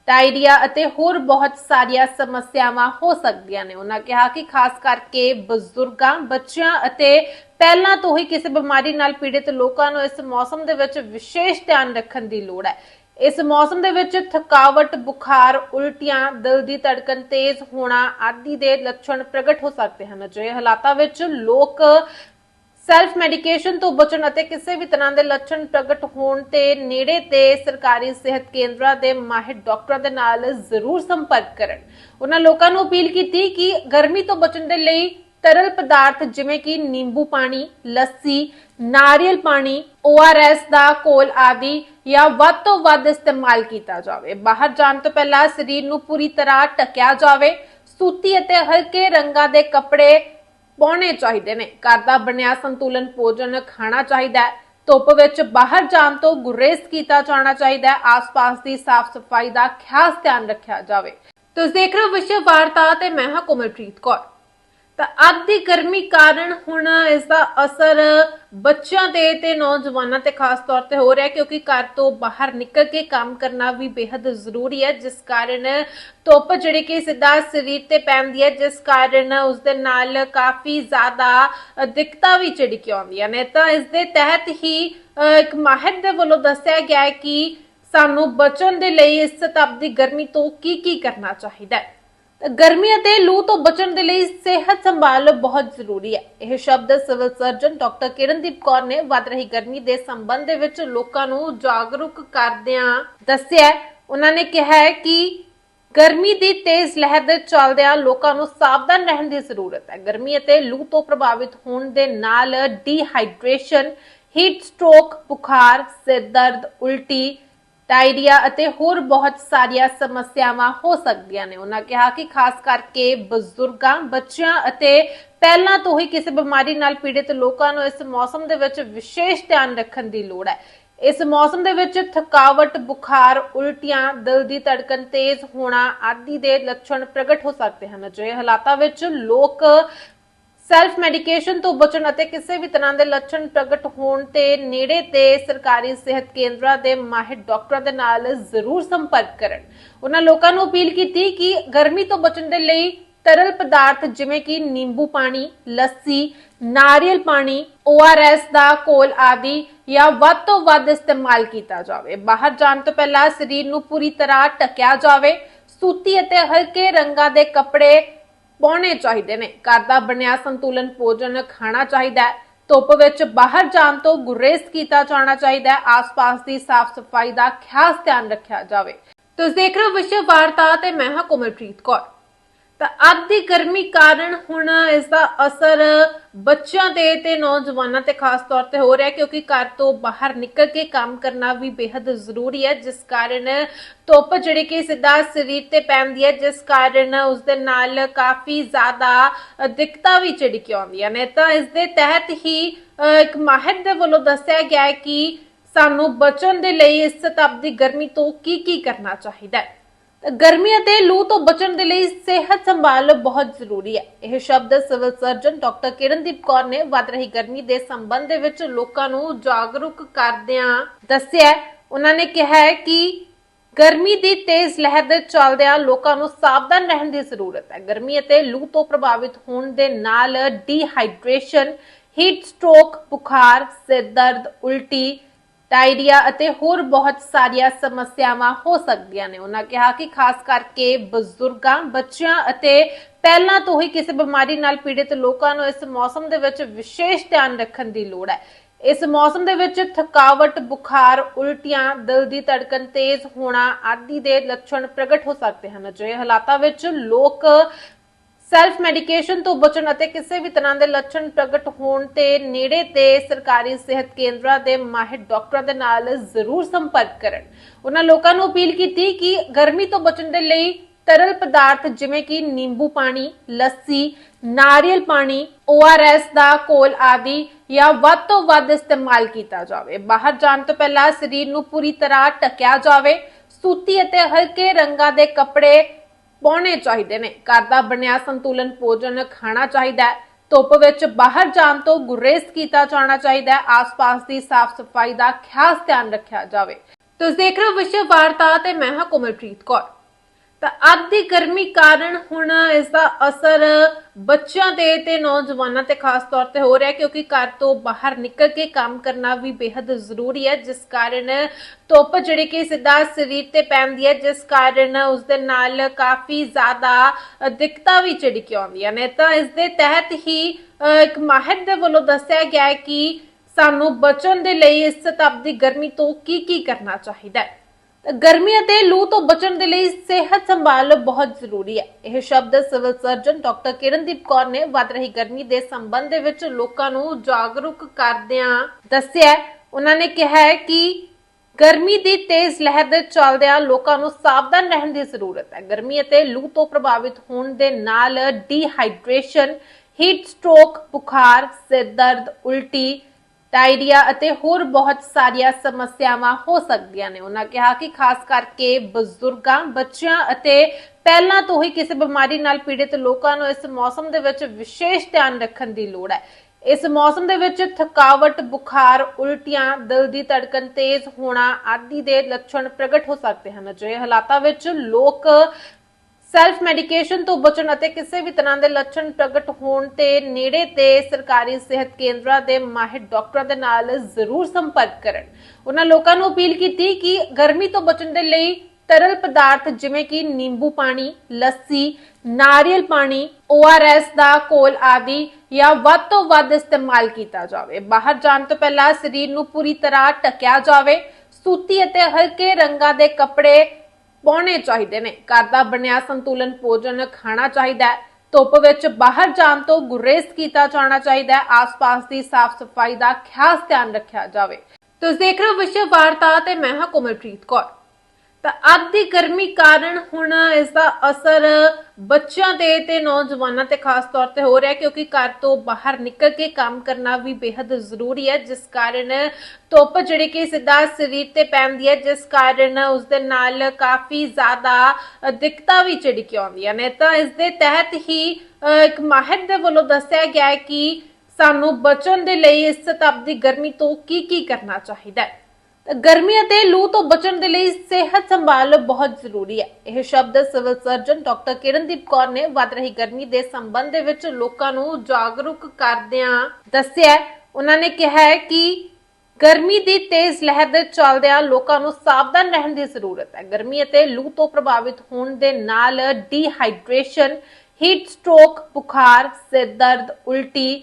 ਡਾਇਰੀਆ ਅਤੇ ਹੋਰ ਬਹੁਤ ਸਾਰੀਆਂ ਸਮੱਸਿਆਵਾਂ ਹੋ ਸਕਦੀਆਂ ਨੇ। ਉਹਨਾਂ ਕਿਹਾ ਕਿ ਖਾਸ ਕਰਕੇ ਬਜ਼ੁਰਗਾਂ, ਬੱਚਿਆਂ ਅਤੇ ਪਹਿਲਾਂ ਤੋਂ ਹੀ ਕਿਸੇ ਬਿਮਾਰੀ ਨਾਲ ਪੀੜਿਤ ਲੋਕਾਂ ਨੂੰ ਇਸ ਮੌਸਮ ਦੇ ਵਿੱਚ ਵਿਸ਼ੇਸ਼ ਧਿਆਨ ਰੱਖਣ ਦੀ ਲੋੜ ਹੈ। ਇਸ ਮੌਸਮ ਦੇ ਵਿੱਚ ਥਕਾਵਟ, ਬੁਖਾਰ, ਉਲਟੀਆਂ, ਦਿਲ ਦੀ ਧੜਕਨ ਤੇਜ਼ ਹੋਣਾ ਆਦਿ ਦੇ ਲੱਛਣ ਪ੍ਰਗਟ ਹੋ ਸਕਦੇ ਹਨ। ਅਜਿਹੇ ਹਾਲਾਤਾਂ ਵਿੱਚ ਲੋਕ ਸੈਲਫ ਮੈਡੀਕੇਸ਼ਨ ਤੋਂ ਬਚਣ ਅਤੇ ਕਿਸੇ ਵੀ ਤਰ੍ਹਾਂ ਦੇ ਲੱਛਣ ਪ੍ਰਗਟ ਹੋਣ ਤੇ ਨੇੜੇ ਤੇ ਸਰਕਾਰੀ ਸਿਹਤ ਕੇਂਦਰਾਂ ਦੇ ਮਾਹਿਰ ਡਾਕਟਰਾਂ ਦੇ ਨਾਲ ਜ਼ਰੂਰ ਸੰਪਰਕ ਕਰਨ। ਉਹਨਾਂ ਲੋਕਾਂ ਨੂੰ ਅਪੀਲ ਕੀਤੀ ਕਿ ਗਰਮੀ ਤੋਂ ਬਚਣ ਦੇ ਲਈ ਤਰਲ ਪਦਾਰਥ ਜਿਵੇਂ ਕਿ ਨਿੰਬੂ ਪਾਣੀ, ਲੱਸੀ, ਨਾਰੀਅਲ ਪਾਣੀ ORS ਦਾ ਘੋਲ ਆਦਿ ਜਾਂ ਵੱਧ ਤੋਂ ਵੱਧ ਇਸਤੇਮਾਲ ਕੀਤਾ ਜਾਵੇ। ਬਾਹਰ ਜਾਣ ਤੋਂ ਪਹਿਲਾਂ ਸਰੀਰ ਨੂੰ ਪੂਰੀ ਤਰ੍ਹਾਂ ਢੱਕਿਆ ਜਾਵੇ। ਸੂਤੀ ਅਤੇ ਹਲਕੇ ਰੰਗਾਂ ਦੇ ਕੱਪੜੇ ਪਾਉਣੇ ਚਾਹੀਦੇ ਨੇ। ਘਰ ਦਾ ਬਣਿਆ ਸੰਤੁਲਨ, ਭੋਜਨ, ਖਾਣਾ ਚਾਹੀਦਾ ਹੈ। ਧੁੱਪ ਵਿੱਚ ਬਾਹਰ ਜਾਣ ਤੋਂ ਗੁਰੇਜ਼ ਕੀਤਾ ਜਾਣਾ ਚਾਹੀਦਾ ਹੈ। ਆਸ-ਪਾਸ ਦੀ ਸਾਫ਼ ਸਫ਼ਾਈ ਦਾ ਖਾਸ ਧਿਆਨ ਰੱਖਿਆ ਜਾਵੇ। ਤੁਸੀਂ ਦੇਖ ਰਹੇ ਹੋ ਵਿਸ਼ਵ ਵਾਰਤਾ ਤੇ ਮੈਂ ਹਾਂ ਕੁਮਰਪ੍ਰੀਤ ਕੌਰ। ਤਾਂ ਅੱਧ ਦੀ ਗਰਮੀ ਕਾਰਨ ਹੁਣ ਇਸ ਦਾ ਅਸਰ ਬੱਚਿਆਂ ਤੇ ਤੇ ਨੌਜਵਾਨਾਂ ਤੇ ਖਾਸ ਤੌਰ ਤੇ ਹੋ ਰਿਹਾ ਹੈ, ਕਿਉਂਕਿ ਘਰ ਤੋਂ ਬਾਹਰ ਨਿਕਲ ਕੇ ਕੰਮ ਕਰਨਾ ਵੀ ਬੇहद ਜ਼ਰੂਰੀ ਹੈ, ਜਿਸ ਕਾਰਨ ਧੁੱਪ ਜਿਹੜੀ ਕਿ ਸਿੱਧਾ ਸਰੀਰ ਤੇ ਪੈਂਦੀ ਹੈ, ਜਿਸ ਕਾਰਨ ਉਸ ਦੇ ਨਾਲ ਕਾਫੀ ਜ਼ਿਆਦਾ ਦਿੱਕਤਾਂ ਵੀ ਜਿਹੜੀ ਕਿ ਆਉਂਦੀਆਂ ਨੇ। ਤਾਂ ਇਸ ਦੇ ਤਹਿਤ ਹੀ ਇੱਕ ਮਾਹਿਰ ਦੇ ਵੱਲੋਂ ਦੱਸਿਆ ਗਿਆ ਹੈ ਕਿ ਸਾਨੂੰ ਬਚਣ ਦੇ ਲਈ ਇਸ ਤਪਦੀ ਗਰਮੀ ਤੋਂ ਕੀ ਕੀ ਕਰਨਾ ਚਾਹੀਦਾ ਹੈ। ਗਰਮੀ ਅਤੇ ਲੂ ਤੋਂ ਬਚਣ ਦੇ ਲਈ ਸਿਹਤ ਸੰਭਾਲ ਬਹੁਤ ਜ਼ਰੂਰੀ ਹੈ। ਇਹ ਸ਼ਬਦ civil surgeon doctor Kirandeep Kaur ਨੇ ਵੱਧ ਰਹੀ ਗਰਮੀ ਦੇ ਸੰਬੰਧ ਦੇ ਵਿੱਚ ਲੋਕਾਂ ਨੂੰ ਜਾਗਰੂਕ ਕਰਦਿਆਂ ਦੱਸਿਆ ਉਹਨਾਂ ਨੇ ਕਿਹਾ ਹੈ ਕਿ ਗਰਮੀ ਦੀ ਤੇਜ਼ ਲਹਿਰ ਦੇ ਚੱਲਦਿਆਂ ਲੋਕਾਂ ਨੂੰ ਸਾਵਧਾਨ ਰਹਿਣ ਦੀ ਜ਼ਰੂਰਤ ਹੈ। ਗਰਮੀ ਅਤੇ ਲੂ ਤੋਂ ਪ੍ਰਭਾਵਿਤ ਹੋਣ ਦੇ ਨਾਲ ਡੀਹਾਈਡਰੇਸ਼ਨ, ਹੀਟ ਸਟ੍ਰੋਕ, ਬੁਖਾਰ, ਸਿਰ ਦਰਦ, ਉਲਟੀ ਡਾਇਰੀਆ ਅਤੇ ਹੋਰ ਬਹੁਤ ਸਾਰੀਆਂ ਸਮੱਸਿਆਵਾਂ ਹੋ ਸਕਦੀਆਂ ਨੇ। ਉਹਨਾਂ ਕਿਹਾ ਕਿ ਖਾਸ ਕਰਕੇ ਬਜ਼ੁਰਗਾਂ, ਬੱਚਿਆਂ ਅਤੇ ਪਹਿਲਾਂ ਤੋਂ ਹੀ ਕਿਸੇ ਬਿਮਾਰੀ ਨਾਲ ਪੀੜਿਤ ਲੋਕਾਂ ਨੂੰ ਇਸ ਮੌਸਮ ਦੇ ਵਿੱਚ ਵਿਸ਼ੇਸ਼ ਧਿਆਨ ਰੱਖਣ ਦੀ ਲੋੜ ਹੈ। ਇਸ ਮੌਸਮ ਦੇ ਵਿੱਚ ਥਕਾਵਟ, ਬੁਖਾਰ, ਉਲਟੀਆਂ, ਦਿਲ ਦੀ ਧੜਕਨ ਤੇਜ਼ ਹੋਣਾ ਆਦਿ ਦੇ ਲੱਛਣ ਪ੍ਰਗਟ ਹੋ ਸਕਦੇ ਹਨ। ਅਜਿਹੇ ਹਾਲਾਤਾਂ ਵਿੱਚ ਲੋਕ ਸੈਲਫ ਮੈਡੀਕੇਸ਼ਨ ਤੋਂ ਬਚਣ ਅਤੇ ਕਿਸੇ ਵੀ ਤਰ੍ਹਾਂ ਦੇ ਲੱਛਣ ਪ੍ਰਗਟ ਹੋਣ ਤੇ ਨੇੜੇ ਤੇ ਸਰਕਾਰੀ ਸਿਹਤ ਕੇਂਦਰਾਂ ਦੇ ਮਾਹਿਰ ਡਾਕਟਰਾਂ ਦੇ ਨਾਲ ਜ਼ਰੂਰ ਸੰਪਰਕ ਕਰਨ। ਉਹਨਾਂ ਲੋਕਾਂ ਨੂੰ ਅਪੀਲ ਕੀਤੀ ਕਿ ਗਰਮੀ ਤੋਂ ਬਚਣ ਦੇ ਲਈ ਤਰਲ ਪਦਾਰਥ ਜਿਵੇਂ ਕਿ ਨਿੰਬੂ ਪਾਣੀ, ਲੱਸੀ, ਨਾਰੀਅਲ ਪਾਣੀ ORS ਦਾ ਘੋਲ ਆਦਿ ਜਾਂ ਵੱਧ ਤੋਂ ਵੱਧ ਇਸਤੇਮਾਲ ਕੀਤਾ ਜਾਵੇ। ਬਾਹਰ ਜਾਣ ਤੋਂ ਪਹਿਲਾਂ ਸਰੀਰ ਨੂੰ ਪੂਰੀ ਤਰ੍ਹਾਂ ਢੱਕਿਆ ਜਾਵੇ। ਸੂਤੀ ਅਤੇ ਹਲਕੇ ਰੰਗਾਂ ਦੇ ਕੱਪੜੇ ਪਾਉਣੇ ਚਾਹੀਦੇ ਨੇ। ਘਰ ਦਾ ਬਣਿਆ ਸੰਤੁਲਨ, ਭੋਜਨ, ਖਾਣਾ ਚਾਹੀਦਾ ਹੈ। ਧੁੱਪ ਵਿੱਚ ਬਾਹਰ ਜਾਣ ਤੋਂ ਗੁਰੇਜ਼ ਕੀਤਾ ਜਾਣਾ ਚਾਹੀਦਾ ਹੈ। ਆਸ-ਪਾਸ ਦੀ ਸਾਫ਼ ਸਫ਼ਾਈ ਦਾ ਖਾਸ ਧਿਆਨ ਰੱਖਿਆ ਜਾਵੇ। ਤੁਸੀਂ ਦੇਖ ਰਹੇ ਹੋ ਵਿਸ਼ਵ ਵਾਰਤਾ ਤੇ ਮੈਂ ਹਾਂ ਕੋਮਲਪ੍ਰੀਤ ਕੌਰ। ਤਾਂ ਅੱਧ ਦੀ ਗਰਮੀ ਕਾਰਨ ਹੁਣ ਇਸ ਦਾ ਅਸਰ ਬੱਚਿਆਂ ਤੇ ਤੇ ਨੌਜਵਾਨਾਂ ਤੇ ਖਾਸ ਤੌਰ ਤੇ ਹੋ ਰਿਹਾ, ਕਿਉਂਕਿ ਘਰ ਤੋਂ ਬਾਹਰ ਨਿਕਲ ਕੇ ਕੰਮ ਕਰਨਾ ਵੀ ਬੇहद ਜ਼ਰੂਰੀ ਹੈ, ਜਿਸ ਕਾਰਨ ਧੁੱਪ ਜਿਹੜੀ ਕਿ ਸਿੱਧਾ ਸਰੀਰ ਤੇ ਪੈਂਦੀ ਹੈ, ਜਿਸ ਕਾਰਨ ਉਸ ਦੇ ਨਾਲ ਕਾਫੀ ਜ਼ਿਆਦਾ ਦਿੱਕਤਾਂ ਵੀ ਜਿਹੜੀ ਕਿ ਆਉਂਦੀਆਂ ਨੇ। ਤਾਂ ਇਸ ਦੇ ਤਹਿਤ ਹੀ ਇੱਕ ਮਾਹਿਰ ਦੇ ਵੱਲੋਂ ਦੱਸਿਆ ਗਿਆ ਹੈ ਕਿ ਸਾਨੂੰ ਬਚਣ ਦੇ ਲਈ ਇਸ ਤਪਦੀ ਗਰਮੀ ਤੋਂ ਕੀ ਕੀ ਕਰਨਾ ਚਾਹੀਦਾ ਹੈ। ਗਰਮੀ ਅਤੇ ਲੂ ਤੋਂ ਬਚਣ ਦੇ ਲਈ ਸਿਹਤ ਸੰਭਾਲ ਬਹੁਤ ਜ਼ਰੂਰੀ ਹੈ। ਇਹ ਸ਼ਬਦ civil surgeon doctor Kirandeep Kaur ਨੇ ਵੱਧ ਰਹੀ ਗਰਮੀ ਦੇ ਸੰਬੰਧ ਦੇ ਵਿੱਚ ਲੋਕਾਂ ਨੂੰ ਜਾਗਰੂਕ ਕਰਦਿਆਂ ਦੱਸਿਆ ਉਹਨਾਂ ਨੇ ਕਿਹਾ ਹੈ ਕਿ ਗਰਮੀ ਦੀ ਤੇਜ਼ ਲਹਿਰ ਦੇ ਚੱਲਦਿਆਂ ਲੋਕਾਂ ਨੂੰ ਸਾਵਧਾਨ ਰਹਿਣ ਦੀ ਜ਼ਰੂਰਤ ਹੈ। ਗਰਮੀ ਅਤੇ ਲੂ ਤੋਂ ਪ੍ਰਭਾਵਿਤ ਹੋਣ ਦੇ ਨਾਲ ਡੀਹਾਈਡਰੇਸ਼ਨ, ਹੀਟ ਸਟ੍ਰੋਕ, ਬੁਖਾਰ, ਸਿਰ ਦਰਦ, ਉਲਟੀ ਡਾਇਰੀਆ ਅਤੇ ਹੋਰ ਬਹੁਤ ਸਾਰੀਆਂ ਸਮੱਸਿਆਵਾਂ ਹੋ ਸਕਦੀਆਂ ਨੇ। ਉਹਨਾਂ ਕਿਹਾ ਕਿ ਖਾਸ ਕਰਕੇ ਬਜ਼ੁਰਗਾਂ, ਬੱਚਿਆਂ ਅਤੇ ਪਹਿਲਾਂ ਤੋਂ ਹੀ ਕਿਸੇ ਬਿਮਾਰੀ ਨਾਲ ਪੀੜਿਤ ਲੋਕਾਂ ਨੂੰ ਇਸ ਮੌਸਮ ਦੇ ਵਿੱਚ ਵਿਸ਼ੇਸ਼ ਧਿਆਨ ਰੱਖਣ ਦੀ ਲੋੜ ਹੈ। ਇਸ ਮੌਸਮ ਦੇ ਵਿੱਚ ਥਕਾਵਟ, ਬੁਖਾਰ, ਉਲਟੀਆਂ, ਦਿਲ ਦੀ ਧੜਕਨ ਤੇਜ਼ ਹੋਣਾ ਆਦਿ ਦੇ ਲੱਛਣ ਪ੍ਰਗਟ ਹੋ ਸਕਦੇ ਹਨ। ਅਜਿਹੇ ਹਾਲਾਤਾਂ ਵਿੱਚ ਲੋਕ ਸੈਲਫ ਮੈਡੀਕੇਸ਼ਨ ਤੋਂ ਬਚਣ ਅਤੇ ਕਿਸੇ ਵੀ ਤਰ੍ਹਾਂ ਦੇ ਲੱਛਣ ਪ੍ਰਗਟ ਹੋਣ ਤੇ ਨੇੜੇ ਤੇ ਸਰਕਾਰੀ ਸਿਹਤ ਕੇਂਦਰਾਂ ਦੇ ਮਾਹਿਰ ਡਾਕਟਰਾਂ ਦੇ ਨਾਲ ਜ਼ਰੂਰ ਸੰਪਰਕ ਕਰਨ। ਉਹਨਾਂ ਲੋਕਾਂ ਨੂੰ ਅਪੀਲ ਕੀਤੀ ਕਿ ਗਰਮੀ ਤੋਂ ਬਚਣ ਦੇ ਲਈ ਤਰਲ ਪਦਾਰਥ ਜਿਵੇਂ ਕਿ ਨਿੰਬੂ ਪਾਣੀ, ਲੱਸੀ, ਨਾਰੀਅਲ ਪਾਣੀ ORS ਦਾ ਘੋਲ ਆਦਿ ਜਾਂ ਵੱਧ ਤੋਂ ਵੱਧ ਇਸਤੇਮਾਲ ਕੀਤਾ ਜਾਵੇ। ਬਾਹਰ ਜਾਣ ਤੋਂ ਪਹਿਲਾਂ ਸਰੀਰ ਨੂੰ ਪੂਰੀ ਤਰ੍ਹਾਂ ਢੱਕਿਆ ਜਾਵੇ। ਸੂਤੀ ਅਤੇ ਹਲਕੇ ਰੰਗਾਂ ਦੇ ਕੱਪੜੇ ਪਾਉਣੇ ਚਾਹੀਦੇ ਨੇ। ਘਰ ਦਾ ਬਣਿਆ ਸੰਤੁਲਨ, ਭੋਜਨ, ਖਾਣਾ ਚਾਹੀਦਾ ਹੈ। ਧੁੱਪ ਵਿੱਚ ਬਾਹਰ ਜਾਣ ਤੋਂ ਗੁਰੇਜ਼ ਕੀਤਾ ਜਾਣਾ ਚਾਹੀਦਾ ਹੈ। ਆਸ-ਪਾਸ ਦੀ ਸਾਫ਼ ਸਫ਼ਾਈ ਦਾ ਖਾਸ ਧਿਆਨ ਰੱਖਿਆ ਜਾਵੇ। ਤੁਸੀਂ ਦੇਖ ਰਹੇ ਹੋ ਵਿਸ਼ਵ ਵਾਰਤਾ ਤੇ ਮੈਂ ਹਾਂ ਕੋਮਲਪ੍ਰੀਤ ਕੌਰ। ਤਾਂ ਅੱਜ ਦੀ ਗਰਮੀ ਕਾਰਨ ਹੁਣ ਇਸ ਦਾ ਅਸਰ ਬੱਚਿਆਂ ਤੇ ਤੇ ਨੌਜਵਾਨਾਂ ਤੇ ਖਾਸ ਤੌਰ ਤੇ ਹੋ ਰਿਹਾ ਕਿਉਂਕਿ ਘਰ ਤੋਂ ਬਾਹਰ ਨਿਕਲ ਕੇ ਕੰਮ ਕਰਨਾ ਵੀ ਬੇहद ਜ਼ਰੂਰੀ ਹੈ, ਜਿਸ ਕਾਰਨ ਧੁੱਪ ਜਿਹੜੀ ਕਿ ਸਿੱਧਾ ਸਰੀਰ ਤੇ ਪੈਂਦੀ ਹੈ, ਜਿਸ ਕਾਰਨ ਉਸ ਦੇ ਨਾਲ ਕਾਫੀ ਜ਼ਿਆਦਾ ਦਿੱਕਤਾਂ ਵੀ ਜਿਹੜੀ ਕਿ ਆਉਂਦੀਆਂ ਨੇ। ਤਾਂ ਇਸ ਦੇ ਤਹਿਤ ਹੀ ਇੱਕ ਮਾਹਿਰ ਦੇ ਵੱਲੋਂ ਦੱਸਿਆ ਗਿਆ ਹੈ ਕਿ ਸਾਨੂੰ ਬਚਣ ਦੇ ਲਈ ਇਸ ਤਪਦੀ ਗਰਮੀ ਤੋਂ ਕੀ ਕੀ ਕਰਨਾ ਚਾਹੀਦਾ ਹੈ। ਗਰਮੀ ਅਤੇ ਲੂ ਤੋਂ ਬਚਣ ਦੇ ਲਈ ਸਿਹਤ ਸੰਭਾਲ ਬਹੁਤ ਜ਼ਰੂਰੀ ਹੈ। ਇਹ ਸ਼ਬਦ civil surgeon doctor Kirandeep Kaur ਨੇ ਵੱਧ ਰਹੀ ਗਰਮੀ ਦੇ ਸੰਬੰਧ ਦੇ ਵਿੱਚ ਲੋਕਾਂ ਨੂੰ ਜਾਗਰੂਕ ਕਰਦਿਆਂ ਦੱਸਿਆ ਉਹਨਾਂ ਨੇ ਕਿਹਾ ਹੈ ਕਿ ਗਰਮੀ ਦੀ ਤੇਜ਼ ਲਹਿਰ ਦੇ ਚੱਲਦਿਆਂ ਲੋਕਾਂ ਨੂੰ ਸਾਵਧਾਨ ਰਹਿਣ ਦੀ ਜ਼ਰੂਰਤ ਹੈ। ਗਰਮੀ ਅਤੇ ਲੂ ਤੋਂ ਪ੍ਰਭਾਵਿਤ ਹੋਣ ਦੇ ਨਾਲ ਡੀਹਾਈਡਰੇਸ਼ਨ, ਹੀਟ ਸਟ੍ਰੋਕ, ਬੁਖਾਰ, ਸਿਰ ਦਰਦ, ਉਲਟੀ ਡਾਇਰੀਆ ਅਤੇ ਹੋਰ ਬਹੁਤ ਸਾਰੀਆਂ ਸਮੱਸਿਆਵਾਂ ਹੋ ਸਕਦੀਆਂ ਨੇ। ਉਹਨਾਂ ਕਿਹਾ ਕਿ ਖਾਸ ਕਰਕੇ ਬਜ਼ੁਰਗਾਂ, ਬੱਚਿਆਂ ਅਤੇ ਪਹਿਲਾਂ ਤੋਂ ਹੀ ਕਿਸੇ ਬਿਮਾਰੀ ਨਾਲ ਪੀੜਿਤ ਲੋਕਾਂ ਨੂੰ ਇਸ ਮੌਸਮ ਦੇ ਵਿੱਚ ਵਿਸ਼ੇਸ਼ ਧਿਆਨ ਰੱਖਣ ਦੀ ਲੋੜ ਹੈ। ਇਸ ਮੌਸਮ ਦੇ ਵਿੱਚ ਥਕਾਵਟ, ਬੁਖਾਰ, ਉਲਟੀਆਂ, ਦਿਲ ਦੀ ਧੜਕਣ ਤੇਜ਼ ਹੋਣਾ ਆਦਿ ਦੇ ਲੱਛਣ ਪ੍ਰਗਟ ਹੋ ਸਕਦੇ ਹਨ। ਅਜਿਹੇ ਹਾਲਾਤਾਂ ਵਿੱਚ ਲੋਕ ਸੈਲਫ ਮੈਡੀਕੇਸ਼ਨ ਤੋਂ ਬਚਣ ਅਤੇ ਕਿਸੇ ਵੀ ਤਰ੍ਹਾਂ ਦੇ ਲੱਛਣ ਪ੍ਰਗਟ ਹੋਣ ਤੇ ਨੇੜੇ ਤੇ ਸਰਕਾਰੀ ਸਿਹਤ ਕੇਂਦਰਾਂ ਦੇ ਮਾਹਿਰ ਡਾਕਟਰਾਂ ਦੇ ਨਾਲ ਜ਼ਰੂਰ ਸੰਪਰਕ ਕਰਨ। ਉਹਨਾਂ ਲੋਕਾਂ ਨੂੰ ਅਪੀਲ ਕੀਤੀ ਕਿ ਗਰਮੀ ਤੋਂ ਬਚਣ ਦੇ ਲਈ ਤਰਲ ਪਦਾਰਥ ਜਿਵੇਂ ਕਿ ਨਿੰਬੂ ਪਾਣੀ, ਲੱਸੀ, ਨਾਰੀਅਲ ਪਾਣੀ ORS ਦਾ ਘੋਲ ਆਦਿ ਜਾਂ ਵੱਧ ਤੋਂ ਵੱਧ ਇਸਤੇਮਾਲ ਕੀਤਾ ਜਾਵੇ। ਬਾਹਰ ਜਾਣ ਤੋਂ ਪਹਿਲਾਂ ਸਰੀਰ ਨੂੰ ਪੂਰੀ ਤਰ੍ਹਾਂ ਢੱਕਿਆ ਜਾਵੇ। ਸੂਤੀ ਅਤੇ ਹਲਕੇ ਰੰਗਾਂ ਦੇ ਕੱਪੜੇ ਪਾਉਣੇ ਚਾਹੀਦੇ ਨੇ। ਘਰ ਦਾ ਬਣਿਆ ਸੰਤੁਲਨ, ਭੋਜਨ, ਖਾਣਾ ਚਾਹੀਦਾ ਹੈ। ਧੁੱਪ ਵਿੱਚ ਬਾਹਰ ਜਾਣ ਤੋਂ ਗੁਰੇਜ਼ ਕੀਤਾ ਜਾਣਾ ਚਾਹੀਦਾ ਹੈ। ਆਸ-ਪਾਸ ਦੀ ਸਾਫ਼ ਸਫ਼ਾਈ ਦਾ ਖਾਸ ਧਿਆਨ ਰੱਖਿਆ ਜਾਵੇ। ਤੁਸੀਂ ਦੇਖ ਰਹੇ ਹੋ ਵਿਸ਼ਵ ਵਾਰਤਾ ਤੇ ਮੈਂ ਹਾਂ ਕੋਮਲਪ੍ਰੀਤ ਕੌਰ। ਤਾਂ ਅੱਜ ਦੀ ਗਰਮੀ ਕਾਰਨ ਹੁਣ ਇਸ ਦਾ ਅਸਰ ਬੱਚਿਆਂ ਤੇ ਤੇ ਨੌਜਵਾਨਾਂ ਤੇ ਖਾਸ ਤੌਰ ਤੇ ਹੋ ਰਿਹਾ ਕਿਉਂਕਿ ਘਰ ਤੋਂ ਬਾਹਰ ਨਿਕਲ ਕੇ ਕੰਮ ਕਰਨਾ ਵੀ ਬੇहद ਜ਼ਰੂਰੀ ਹੈ, ਜਿਸ ਕਾਰਨ ਧੁੱਪ ਜਿਹੜੀ ਕਿ ਸਿੱਧਾ ਸਰੀਰ ਤੇ ਪੈਂਦੀ ਹੈ, ਜਿਸ ਕਾਰਨ ਉਸ ਦੇ ਨਾਲ ਕਾਫੀ ਜ਼ਿਆਦਾ ਦਿੱਕਤਾਂ ਵੀ ਜਿਹੜੀ ਕਿ ਆਉਂਦੀਆਂ ਨੇ। ਤਾਂ ਇਸ ਦੇ ਤਹਿਤ ਹੀ ਇੱਕ ਮਾਹਿਰ ਦੇ ਵੱਲੋਂ ਦੱਸਿਆ ਗਿਆ ਹੈ ਕਿ ਸਾਨੂੰ ਬਚਣ ਦੇ ਲਈ ਇਸ ਤਪਦੀ ਗਰਮੀ ਤੋਂ ਕੀ ਕੀ ਕਰਨਾ ਚਾਹੀਦਾ ਹੈ। ਗਰਮੀ ਅਤੇ ਲੂ ਤੋਂ ਬਚਣ ਦੇ ਲਈ ਸਿਹਤ ਸੰਭਾਲ ਬਹੁਤ ਜ਼ਰੂਰੀ ਹੈ। ਇਹ ਸ਼ਬਦ civil surgeon doctor Kirandeep Kaur ਨੇ ਵੱਧ ਰਹੀ ਗਰਮੀ ਦੇ ਸੰਬੰਧ ਦੇ ਵਿੱਚ ਲੋਕਾਂ ਨੂੰ ਜਾਗਰੂਕ ਕਰਦਿਆਂ ਦੱਸਿਆ ਉਹਨਾਂ ਨੇ ਕਿਹਾ ਹੈ ਕਿ ਗਰਮੀ ਦੀ ਤੇਜ਼ ਲਹਿਰ ਦੇ ਚੱਲਦਿਆਂ ਲੋਕਾਂ ਨੂੰ ਸਾਵਧਾਨ ਰਹਿਣ ਦੀ ਜ਼ਰੂਰਤ ਹੈ। ਗਰਮੀ ਅਤੇ ਲੂ ਤੋਂ ਪ੍ਰਭਾਵਿਤ ਹੋਣ ਦੇ ਨਾਲ ਡੀਹਾਈਡਰੇਸ਼ਨ, ਹੀਟ ਸਟ੍ਰੋਕ, ਬੁਖਾਰ, ਸਿਰ ਦਰਦ, ਉਲਟੀ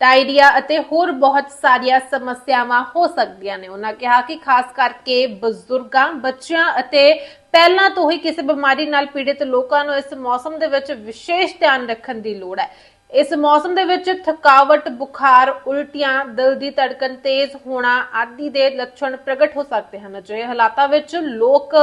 ਡਾਇਰੀਆ ਅਤੇ ਹੋਰ ਬਹੁਤ ਸਾਰੀਆਂ ਸਮੱਸਿਆਵਾਂ ਹੋ ਸਕਦੀਆਂ ਨੇ। ਉਹਨਾਂ ਕਿਹਾ ਕਿ ਖਾਸ ਕਰਕੇ ਬਜ਼ੁਰਗਾਂ, ਬੱਚਿਆਂ ਅਤੇ ਪਹਿਲਾਂ ਤੋਂ ਹੀ ਕਿਸੇ ਬਿਮਾਰੀ ਨਾਲ ਪੀੜਿਤ ਲੋਕਾਂ ਨੂੰ ਇਸ ਮੌਸਮ ਦੇ ਵਿੱਚ ਵਿਸ਼ੇਸ਼ ਧਿਆਨ ਰੱਖਣ ਦੀ ਲੋੜ ਹੈ। ਇਸ ਮੌਸਮ ਦੇ ਵਿੱਚ ਥਕਾਵਟ, ਬੁਖਾਰ, ਉਲਟੀਆਂ, ਦਿਲ ਦੀ ਧੜਕਣ ਤੇਜ਼ ਹੋਣਾ ਆਦਿ ਦੇ ਲੱਛਣ ਪ੍ਰਗਟ ਹੋ ਸਕਦੇ ਹਨ। ਅਜਿਹੇ ਹਾਲਾਤਾਂ ਵਿੱਚ ਲੋਕ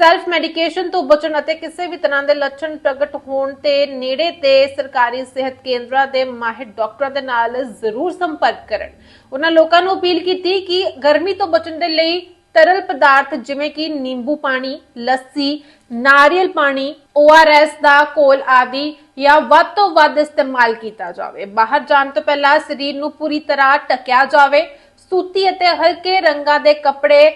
ਸੈਲਫ ਮੈਡੀਕੇਸ਼ਨ ਤੋਂ ਬਚਣ ਅਤੇ ਕਿਸੇ ਵੀ ਤਰ੍ਹਾਂ ਦੇ ਲੱਛਣ ਪ੍ਰਗਟ ਹੋਣ ਤੇ ਨੇੜੇ ਤੇ ਸਰਕਾਰੀ ਸਿਹਤ ਕੇਂਦਰਾਂ ਦੇ ਮਾਹਿਰ ਡਾਕਟਰਾਂ ਦੇ ਨਾਲ ਜ਼ਰੂਰ ਸੰਪਰਕ ਕਰਨ। ਉਹਨਾਂ ਲੋਕਾਂ ਨੂੰ ਅਪੀਲ ਕੀਤੀ ਕਿ ਗਰਮੀ ਤੋਂ ਬਚਣ ਦੇ ਲਈ ਤਰਲ ਪਦਾਰਥ ਜਿਵੇਂ ਕਿ ਨਿੰਬੂ ਪਾਣੀ, ਲੱਸੀ, ਨਾਰੀਅਲ ਪਾਣੀ ORS ਦਾ ਘੋਲ ਆਦਿ ਜਾਂ ਵੱਧ ਤੋਂ ਵੱਧ ਇਸਤੇਮਾਲ ਕੀਤਾ ਜਾਵੇ। ਬਾਹਰ ਜਾਣ ਤੋਂ ਪਹਿਲਾਂ ਸਰੀਰ ਨੂੰ ਪੂਰੀ ਤਰ੍ਹਾਂ ਢੱਕਿਆ ਜਾਵੇ। ਸੂਤੀ ਅਤੇ ਹਲਕੇ ਰੰਗਾਂ ਦੇ ਕੱਪੜੇ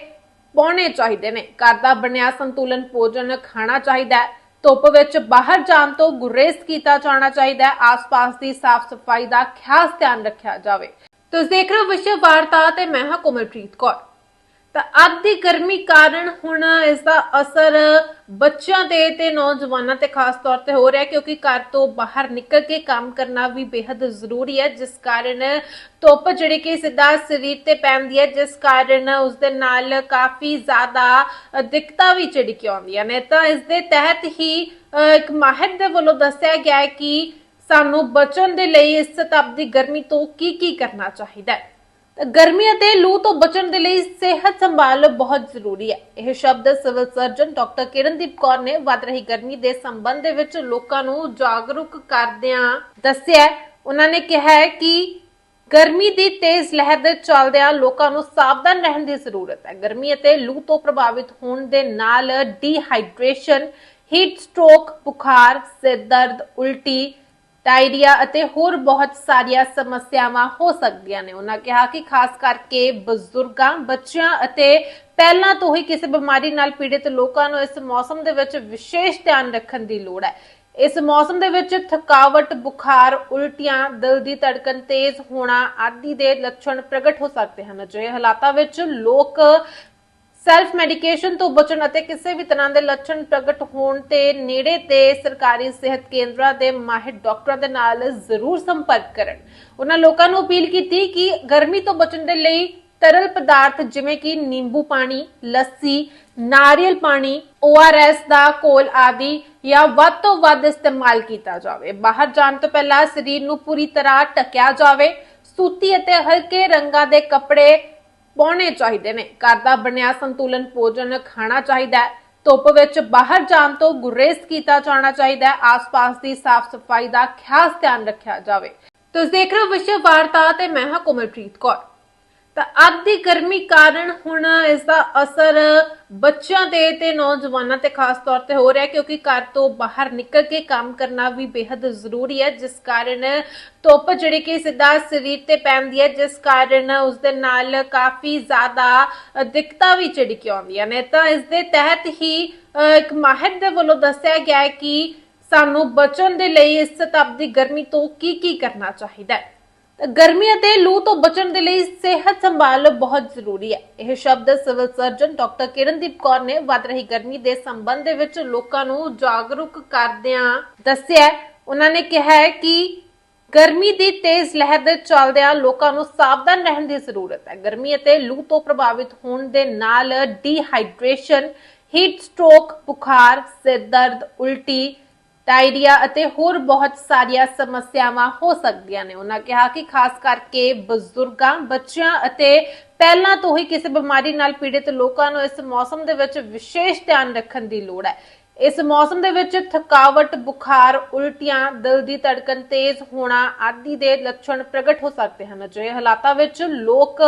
ਪਾਉਣੇ ਚਾਹੀਦੇ ਨੇ। ਘਰ ਦਾ ਬਣਿਆ ਸੰਤੁਲਨ, ਭੋਜਨ, ਖਾਣਾ ਚਾਹੀਦਾ ਹੈ। ਧੁੱਪ ਵਿੱਚ ਬਾਹਰ ਜਾਣ ਤੋਂ ਗੁਰੇਜ਼ ਕੀਤਾ ਜਾਣਾ ਚਾਹੀਦਾ ਹੈ। ਆਸ-ਪਾਸ ਦੀ ਸਾਫ਼ ਸਫ਼ਾਈ ਦਾ ਖਾਸ ਧਿਆਨ ਰੱਖਿਆ ਜਾਵੇ। ਤੁਸੀਂ ਦੇਖ ਰਹੇ ਹੋ ਵਿਸ਼ਵ ਵਾਰਤਾ ਤੇ ਮੈਂ ਹਾਂ ਕੋਮਲਪ੍ਰੀਤ ਕੌਰ। ਤਾਂ ਅੱਜ ਦੀ ਗਰਮੀ ਕਾਰਨ ਹੁਣ ਇਸ ਦਾ ਅਸਰ ਬੱਚਿਆਂ ਤੇ ਤੇ ਨੌਜਵਾਨਾਂ ਤੇ ਖਾਸ ਤੌਰ ਤੇ ਹੋ ਰਿਹਾ ਕਿਉਂਕਿ ਘਰ ਤੋਂ ਬਾਹਰ ਨਿਕਲ ਕੇ ਕੰਮ ਕਰਨਾ ਵੀ ਬੇहद ਜ਼ਰੂਰੀ ਹੈ, ਜਿਸ ਕਾਰਨ ਧੁੱਪ ਜਿਹੜੀ ਕਿ ਸਿੱਧਾ ਸਰੀਰ ਤੇ ਪੈਂਦੀ ਹੈ, ਜਿਸ ਕਾਰਨ ਉਸ ਦੇ ਨਾਲ ਕਾਫੀ ਜ਼ਿਆਦਾ ਦਿੱਕਤਾਂ ਵੀ ਜਿਹੜੀ ਕਿ ਆਉਂਦੀਆਂ ਨੇ। ਤਾਂ ਇਸ ਦੇ ਤਹਿਤ ਹੀ ਇੱਕ ਮਾਹਿਰ ਦੇ ਵੱਲੋਂ ਦੱਸਿਆ ਗਿਆ ਹੈ ਕਿ ਸਾਨੂੰ ਬਚਣ ਦੇ ਲਈ ਇਸ ਤਪ ਦੀ ਗਰਮੀ ਤੋਂ ਕੀ ਕੀ ਕਰਨਾ ਚਾਹੀਦਾ ਹੈ। ਗਰਮੀ ਅਤੇ ਲੂ ਤੋਂ ਬਚਣ ਦੇ ਲਈ ਸਿਹਤ ਸੰਭਾਲ ਬਹੁਤ ਜ਼ਰੂਰੀ ਹੈ। ਇਹ ਸ਼ਬਦ civil surgeon doctor Kirandeep Kaur ਨੇ ਵੱਧ ਰਹੀ ਗਰਮੀ ਦੇ ਸੰਬੰਧ ਦੇ ਵਿੱਚ ਲੋਕਾਂ ਨੂੰ ਜਾਗਰੂਕ ਕਰਦਿਆਂ ਦੱਸਿਆ ਉਹਨਾਂ ਨੇ ਕਿਹਾ ਹੈ ਕਿ ਗਰਮੀ ਦੀ ਤੇਜ਼ ਲਹਿਰ ਦੇ ਚੱਲਦਿਆਂ ਲੋਕਾਂ ਨੂੰ ਸਾਵਧਾਨ ਰਹਿਣ ਦੀ ਜ਼ਰੂਰਤ ਹੈ। ਗਰਮੀ ਅਤੇ ਲੂ ਤੋਂ ਪ੍ਰਭਾਵਿਤ ਹੋਣ ਦੇ ਨਾਲ ਡੀਹਾਈਡਰੇਸ਼ਨ, ਹੀਟ ਸਟ੍ਰੋਕ, ਬੁਖਾਰ, ਸਿਰ ਦਰਦ, ਉਲਟੀ ਡਾਇਰੀਆ ਅਤੇ ਹੋਰ ਬਹੁਤ ਸਾਰੀਆਂ ਸਮੱਸਿਆਵਾਂ ਹੋ ਸਕਦੀਆਂ ਨੇ। ਉਹਨਾਂ ਕਿਹਾ ਕਿ ਖਾਸ ਕਰਕੇ ਬਜ਼ੁਰਗਾਂ, ਬੱਚਿਆਂ ਅਤੇ ਪਹਿਲਾਂ ਤੋਂ ਹੀ ਕਿਸੇ ਬਿਮਾਰੀ ਨਾਲ ਪੀੜਿਤ ਲੋਕਾਂ ਨੂੰ ਇਸ ਮੌਸਮ ਦੇ ਵਿੱਚ ਵਿਸ਼ੇਸ਼ ਧਿਆਨ ਰੱਖਣ ਦੀ ਲੋੜ ਹੈ। ਇਸ ਮੌਸਮ ਦੇ ਵਿੱਚ ਥਕਾਵਟ, ਬੁਖਾਰ, ਉਲਟੀਆਂ, ਦਿਲ ਦੀ ਧੜਕਣ ਤੇਜ਼ ਹੋਣਾ ਆਦਿ ਦੇ ਲੱਛਣ ਪ੍ਰਗਟ ਹੋ ਸਕਦੇ ਹਨ। ਅਜਿਹੇ ਹਾਲਾਤਾਂ ਵਿੱਚ ਲੋਕ ਸੈਲਫ ਮੈਡੀਕੇਸ਼ਨ ਤੋਂ ਬਚਣ ਅਤੇ ਕਿਸੇ ਵੀ ਤਰ੍ਹਾਂ ਦੇ ਲੱਛਣ ਪ੍ਰਗਟ ਹੋਣ ਤੇ ਨੇੜੇ ਤੇ ਸਰਕਾਰੀ ਸਿਹਤ ਕੇਂਦਰਾਂ ਦੇ ਮਾਹਿਰ ਡਾਕਟਰਾਂ ਦੇ ਨਾਲ ਜ਼ਰੂਰ ਸੰਪਰਕ ਕਰਨ। ਉਹਨਾਂ ਲੋਕਾਂ ਨੂੰ ਅਪੀਲ ਕੀਤੀ ਕਿ ਗਰਮੀ ਤੋਂ ਬਚਣ ਦੇ ਲਈ ਤਰਲ ਪਦਾਰਥ ਜਿਵੇਂ ਕਿ ਨਿੰਬੂ ਪਾਣੀ, ਲੱਸੀ, ਨਾਰੀਅਲ ਪਾਣੀ ORS ਦਾ ਘੋਲ ਆਦਿ ਜਾਂ ਵੱਧ ਤੋਂ ਵੱਧ ਇਸਤੇਮਾਲ ਕੀਤਾ ਜਾਵੇ। ਬਾਹਰ ਜਾਣ ਤੋਂ ਪਹਿਲਾਂ ਸਰੀਰ ਨੂੰ ਪੂਰੀ ਤਰ੍ਹਾਂ ਢੱਕਿਆ ਜਾਵੇ। ਸੂਤੀ ਅਤੇ ਹਲਕੇ ਰੰਗਾਂ ਦੇ ਕੱਪੜੇ ਪਾਉਣੇ ਚਾਹੀਦੇ ਨੇ। ਘਰ ਦਾ ਬਣਿਆ ਸੰਤੁਲਨ, ਭੋਜਨ, ਖਾਣਾ ਚਾਹੀਦਾ ਹੈ। ਧੁੱਪ ਵਿੱਚ ਬਾਹਰ ਜਾਣ ਤੋਂ ਗੁਰੇਜ਼ ਕੀਤਾ ਜਾਣਾ ਚਾਹੀਦਾ ਹੈ। ਆਸ-ਪਾਸ ਦੀ ਸਾਫ਼ ਸਫ਼ਾਈ ਦਾ ਖਾਸ ਧਿਆਨ ਰੱਖਿਆ ਜਾਵੇ। ਤੁਸੀਂ ਦੇਖ ਰਹੇ ਹੋ ਵਿਸ਼ਵ ਵਾਰਤਾ ਤੇ ਮੈਂ ਹਾਂ ਕੋਮਲਪ੍ਰੀਤ ਕੌਰ। ਤਾਂ ਅੱਜ ਦੀ ਗਰਮੀ ਕਾਰਨ ਹੁਣ ਇਸ ਦਾ ਅਸਰ ਬੱਚਿਆਂ ਤੇ ਤੇ ਨੌਜਵਾਨਾਂ ਤੇ ਖਾਸ ਤੌਰ ਤੇ ਹੋ ਰਿਹਾ ਕਿਉਂਕਿ ਘਰ ਤੋਂ ਬਾਹਰ ਨਿਕਲ ਕੇ ਕੰਮ ਕਰਨਾ ਵੀ ਬੇहद ਜ਼ਰੂਰੀ ਹੈ, ਜਿਸ ਕਾਰਨ ਧੁੱਪ ਜਿਹੜੀ ਕਿ ਸਿੱਧਾ ਸਰੀਰ ਤੇ ਪੈਂਦੀ ਹੈ, ਜਿਸ ਕਾਰਨ ਉਸ ਦੇ ਨਾਲ ਕਾਫੀ ਜ਼ਿਆਦਾ ਦਿੱਕਤਾਂ ਵੀ ਜਿਹੜੀ ਕਿ ਆਉਂਦੀਆਂ ਨੇ। ਤਾਂ ਇਸ ਦੇ ਤਹਿਤ ਹੀ ਇੱਕ ਮਾਹਿਰ ਦੇ ਵੱਲੋਂ ਦੱਸਿਆ ਗਿਆ ਹੈ ਕਿ ਸਾਨੂੰ ਬਚਣ ਦੇ ਲਈ ਇਸ ਤਪ ਦੀ ਗਰਮੀ ਤੋਂ ਕੀ ਕੀ ਕਰਨਾ ਚਾਹੀਦਾ ਹੈ। ਗਰਮੀ ਅਤੇ ਲੂ ਤੋਂ ਬਚਣ ਦੇ ਲਈ ਸਿਹਤ ਸੰਭਾਲ ਬਹੁਤ ਜ਼ਰੂਰੀ ਹੈ। ਇਹ ਸ਼ਬਦ civil surgeon doctor Kirandeep Kaur ਨੇ ਵੱਧ ਰਹੀ ਗਰਮੀ ਦੇ ਸੰਬੰਧ ਦੇ ਵਿੱਚ ਲੋਕਾਂ ਨੂੰ ਜਾਗਰੂਕ ਕਰਦਿਆਂ ਦੱਸਿਆ ਉਹਨਾਂ ਨੇ ਕਿਹਾ ਹੈ ਕਿ ਗਰਮੀ ਦੀ ਤੇਜ਼ ਲਹਿਰ ਦੇ ਚੱਲਦਿਆਂ ਲੋਕਾਂ ਨੂੰ ਸਾਵਧਾਨ ਰਹਿਣ ਦੀ ਜ਼ਰੂਰਤ ਹੈ। ਗਰਮੀ ਅਤੇ ਲੂ ਤੋਂ ਪ੍ਰਭਾਵਿਤ ਹੋਣ ਦੇ ਨਾਲ ਡੀਹਾਈਡਰੇਸ਼ਨ, ਹੀਟ ਸਟ੍ਰੋਕ, ਬੁਖਾਰ, ਸਿਰ ਦਰਦ, ਉਲਟੀ ਡਾਇਰੀਆ ਅਤੇ ਹੋਰ ਬਹੁਤ ਸਾਰੀਆਂ ਸਮੱਸਿਆਵਾਂ ਹੋ ਸਕਦੀਆਂ ਨੇ। ਉਹਨਾਂ ਕਿਹਾ ਕਿ ਖਾਸ ਕਰਕੇ ਬਜ਼ੁਰਗਾਂ, ਬੱਚਿਆਂ ਅਤੇ ਪਹਿਲਾਂ ਤੋਂ ਹੀ ਕਿਸੇ ਬਿਮਾਰੀ ਨਾਲ ਪੀੜਿਤ ਲੋਕਾਂ ਨੂੰ ਇਸ ਮੌਸਮ ਦੇ ਵਿੱਚ ਵਿਸ਼ੇਸ਼ ਧਿਆਨ ਰੱਖਣ ਦੀ ਲੋੜ ਹੈ। ਇਸ ਮੌਸਮ ਦੇ ਵਿੱਚ ਥਕਾਵਟ, ਬੁਖਾਰ, ਉਲਟੀਆਂ, ਦਿਲ ਦੀ ਧੜਕਨ ਤੇਜ਼ ਹੋਣਾ ਆਦਿ ਦੇ ਲੱਛਣ ਪ੍ਰਗਟ ਹੋ ਸਕਦੇ ਹਨ। ਅਜਿਹੇ ਹਾਲਾਤਾਂ ਵਿੱਚ ਲੋਕ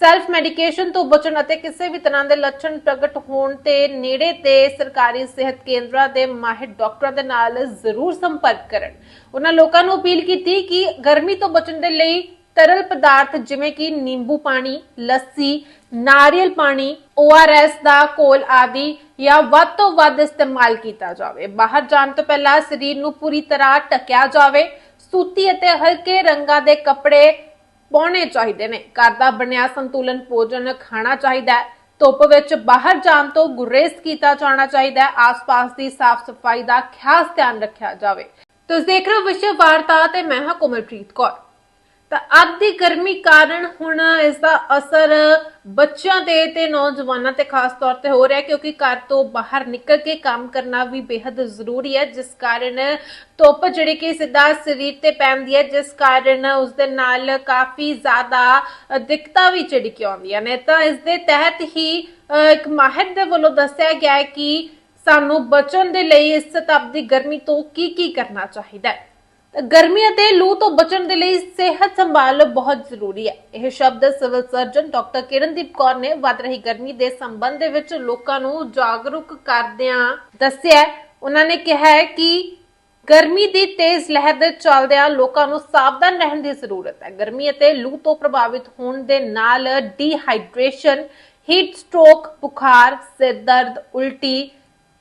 ਸੈਲਫ ਮੈਡੀਕੇਸ਼ਨ ਤੋਂ ਬਚਣ ਅਤੇ ਕਿਸੇ ਵੀ ਤਰ੍ਹਾਂ ਦੇ ਲੱਛਣ ਪ੍ਰਗਟ ਹੋਣ ਤੇ ਨੇੜੇ ਤੇ ਸਰਕਾਰੀ ਸਿਹਤ ਕੇਂਦਰਾਂ ਦੇ ਮਾਹਿਰ ਡਾਕਟਰਾਂ ਦੇ ਨਾਲ ਜ਼ਰੂਰ ਸੰਪਰਕ ਕਰਨ। ਉਹਨਾਂ ਲੋਕਾਂ ਨੂੰ ਅਪੀਲ ਕੀਤੀ ਕਿ ਗਰਮੀ ਤੋਂ ਬਚਣ ਦੇ ਲਈ ਤਰਲ ਪਦਾਰਥ ਜਿਵੇਂ ਕਿ ਨਿੰਬੂ ਪਾਣੀ, ਲੱਸੀ, ਨਾਰੀਅਲ ਪਾਣੀ ORS ਦਾ ਘੋਲ ਆਦਿ ਜਾਂ ਵੱਧ ਤੋਂ ਵੱਧ ਇਸਤੇਮਾਲ ਕੀਤਾ ਜਾਵੇ। ਬਾਹਰ ਜਾਣ ਤੋਂ ਪਹਿਲਾਂ ਸਰੀਰ ਨੂੰ ਪੂਰੀ ਤਰ੍ਹਾਂ ਢੱਕਿਆ ਜਾਵੇ। ਸੂਤੀ ਅਤੇ ਹਲਕੇ ਰੰਗਾਂ ਦੇ ਕੱਪੜੇ ਪਾਉਣੇ ਚਾਹੀਦੇ ਨੇ। ਘਰ ਦਾ ਬਣਿਆ ਸੰਤੁਲਨ, ਭੋਜਨ, ਖਾਣਾ ਚਾਹੀਦਾ ਹੈ। ਧੁੱਪ ਵਿੱਚ ਬਾਹਰ ਜਾਣ ਤੋਂ ਗੁਰੇਜ਼ ਕੀਤਾ ਜਾਣਾ ਚਾਹੀਦਾ ਹੈ। ਆਸ-ਪਾਸ ਦੀ ਸਾਫ਼ ਸਫ਼ਾਈ ਦਾ ਖਾਸ ਧਿਆਨ ਰੱਖਿਆ ਜਾਵੇ। ਤੁਸੀਂ ਦੇਖ ਰਹੇ ਹੋ ਵਿਸ਼ਵ ਵਾਰਤਾ ਤੇ ਮੈਂ ਹਾਂ ਕੋਮਲਪ੍ਰੀਤ ਕੌਰ। ਤਾਂ ਅੱਜ ਦੀ ਗਰਮੀ ਕਾਰਨ ਹੁਣ ਇਸ ਦਾ ਅਸਰ ਬੱਚਿਆਂ ਤੇ ਤੇ ਨੌਜਵਾਨਾਂ ਤੇ ਖਾਸ ਤੌਰ ਤੇ ਹੋ ਰਿਹਾ, ਕਿਉਂਕਿ ਘਰ ਤੋਂ ਬਾਹਰ ਨਿਕਲ ਕੇ ਕੰਮ ਕਰਨਾ ਵੀ ਬੇहद ਜ਼ਰੂਰੀ ਹੈ, ਜਿਸ ਕਾਰਨ ਧੁੱਪ ਜਿਹੜੀ ਕਿ ਸਿੱਧਾ ਸਰੀਰ ਤੇ ਪੈਂਦੀ ਹੈ, ਜਿਸ ਕਾਰਨ ਉਸ ਦੇ ਨਾਲ ਕਾਫੀ ਜ਼ਿਆਦਾ ਦਿੱਕਤਾਂ ਵੀ ਜਿਹੜੀ ਕਿ ਆਉਂਦੀਆਂ ਨੇ। ਤਾਂ ਇਸ ਦੇ ਤਹਿਤ ਹੀ ਇੱਕ ਮਾਹਿਰ ਦੇ ਵੱਲੋਂ ਦੱਸਿਆ ਗਿਆ ਹੈ ਕਿ ਸਾਨੂੰ ਬਚਣ ਦੇ ਲਈ ਇਸ ਤਪ ਦੀ ਗਰਮੀ ਤੋਂ ਕੀ ਕੀ ਕਰਨਾ ਚਾਹੀਦਾ ਹੈ। ਗਰਮੀ ਅਤੇ ਲੂ ਤੋਂ ਬਚਣ ਦੇ ਲਈ ਸਿਹਤ ਸੰਭਾਲ ਬਹੁਤ ਜ਼ਰੂਰੀ ਹੈ। ਇਹ ਸ਼ਬਦ civil surgeon doctor Kirandeep Kaur ਨੇ ਵੱਧ ਰਹੀ ਗਰਮੀ ਦੇ ਸੰਬੰਧ ਦੇ ਵਿੱਚ ਲੋਕਾਂ ਨੂੰ ਜਾਗਰੂਕ ਕਰਦਿਆਂ ਦੱਸਿਆ ਉਹਨਾਂ ਨੇ ਕਿਹਾ ਹੈ ਕਿ ਗਰਮੀ ਦੀ ਤੇਜ਼ ਲਹਿਰ ਦੇ ਚੱਲਦਿਆਂ ਲੋਕਾਂ ਨੂੰ ਸਾਵਧਾਨ ਰਹਿਣ ਦੀ ਜ਼ਰੂਰਤ ਹੈ। ਗਰਮੀ ਅਤੇ ਲੂ ਤੋਂ ਪ੍ਰਭਾਵਿਤ ਹੋਣ ਦੇ ਨਾਲ ਡੀਹਾਈਡਰੇਸ਼ਨ, ਹੀਟ ਸਟ੍ਰੋਕ, ਬੁਖਾਰ, ਸਿਰ ਦਰਦ, ਉਲਟੀ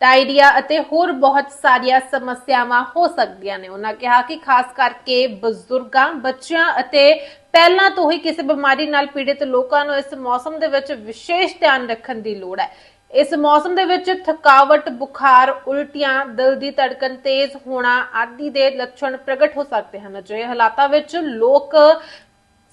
ਡਾਇਰੀਆ ਅਤੇ ਹੋਰ ਬਹੁਤ ਸਾਰੀਆਂ ਸਮੱਸਿਆਵਾਂ ਹੋ ਸਕਦੀਆਂ ਨੇ। ਉਹਨਾਂ ਕਿਹਾ ਕਿ ਖਾਸ ਕਰਕੇ ਬਜ਼ੁਰਗਾਂ, ਬੱਚਿਆਂ ਅਤੇ ਪਹਿਲਾਂ ਤੋਂ ਹੀ ਕਿਸੇ ਬਿਮਾਰੀ ਨਾਲ ਪੀੜਿਤ ਲੋਕਾਂ ਨੂੰ ਇਸ ਮੌਸਮ ਦੇ ਵਿੱਚ ਵਿਸ਼ੇਸ਼ ਧਿਆਨ ਰੱਖਣ ਦੀ ਲੋੜ ਹੈ। ਇਸ ਮੌਸਮ ਦੇ ਵਿੱਚ ਥਕਾਵਟ, ਬੁਖਾਰ, ਉਲਟੀਆਂ, ਦਿਲ ਦੀ ਧੜਕਣ ਤੇਜ਼ ਹੋਣਾ ਆਦਿ ਦੇ ਲੱਛਣ ਪ੍ਰਗਟ ਹੋ ਸਕਦੇ ਹਨ। ਅਜਿਹੇ ਹਾਲਾਤਾਂ ਵਿੱਚ ਲੋਕ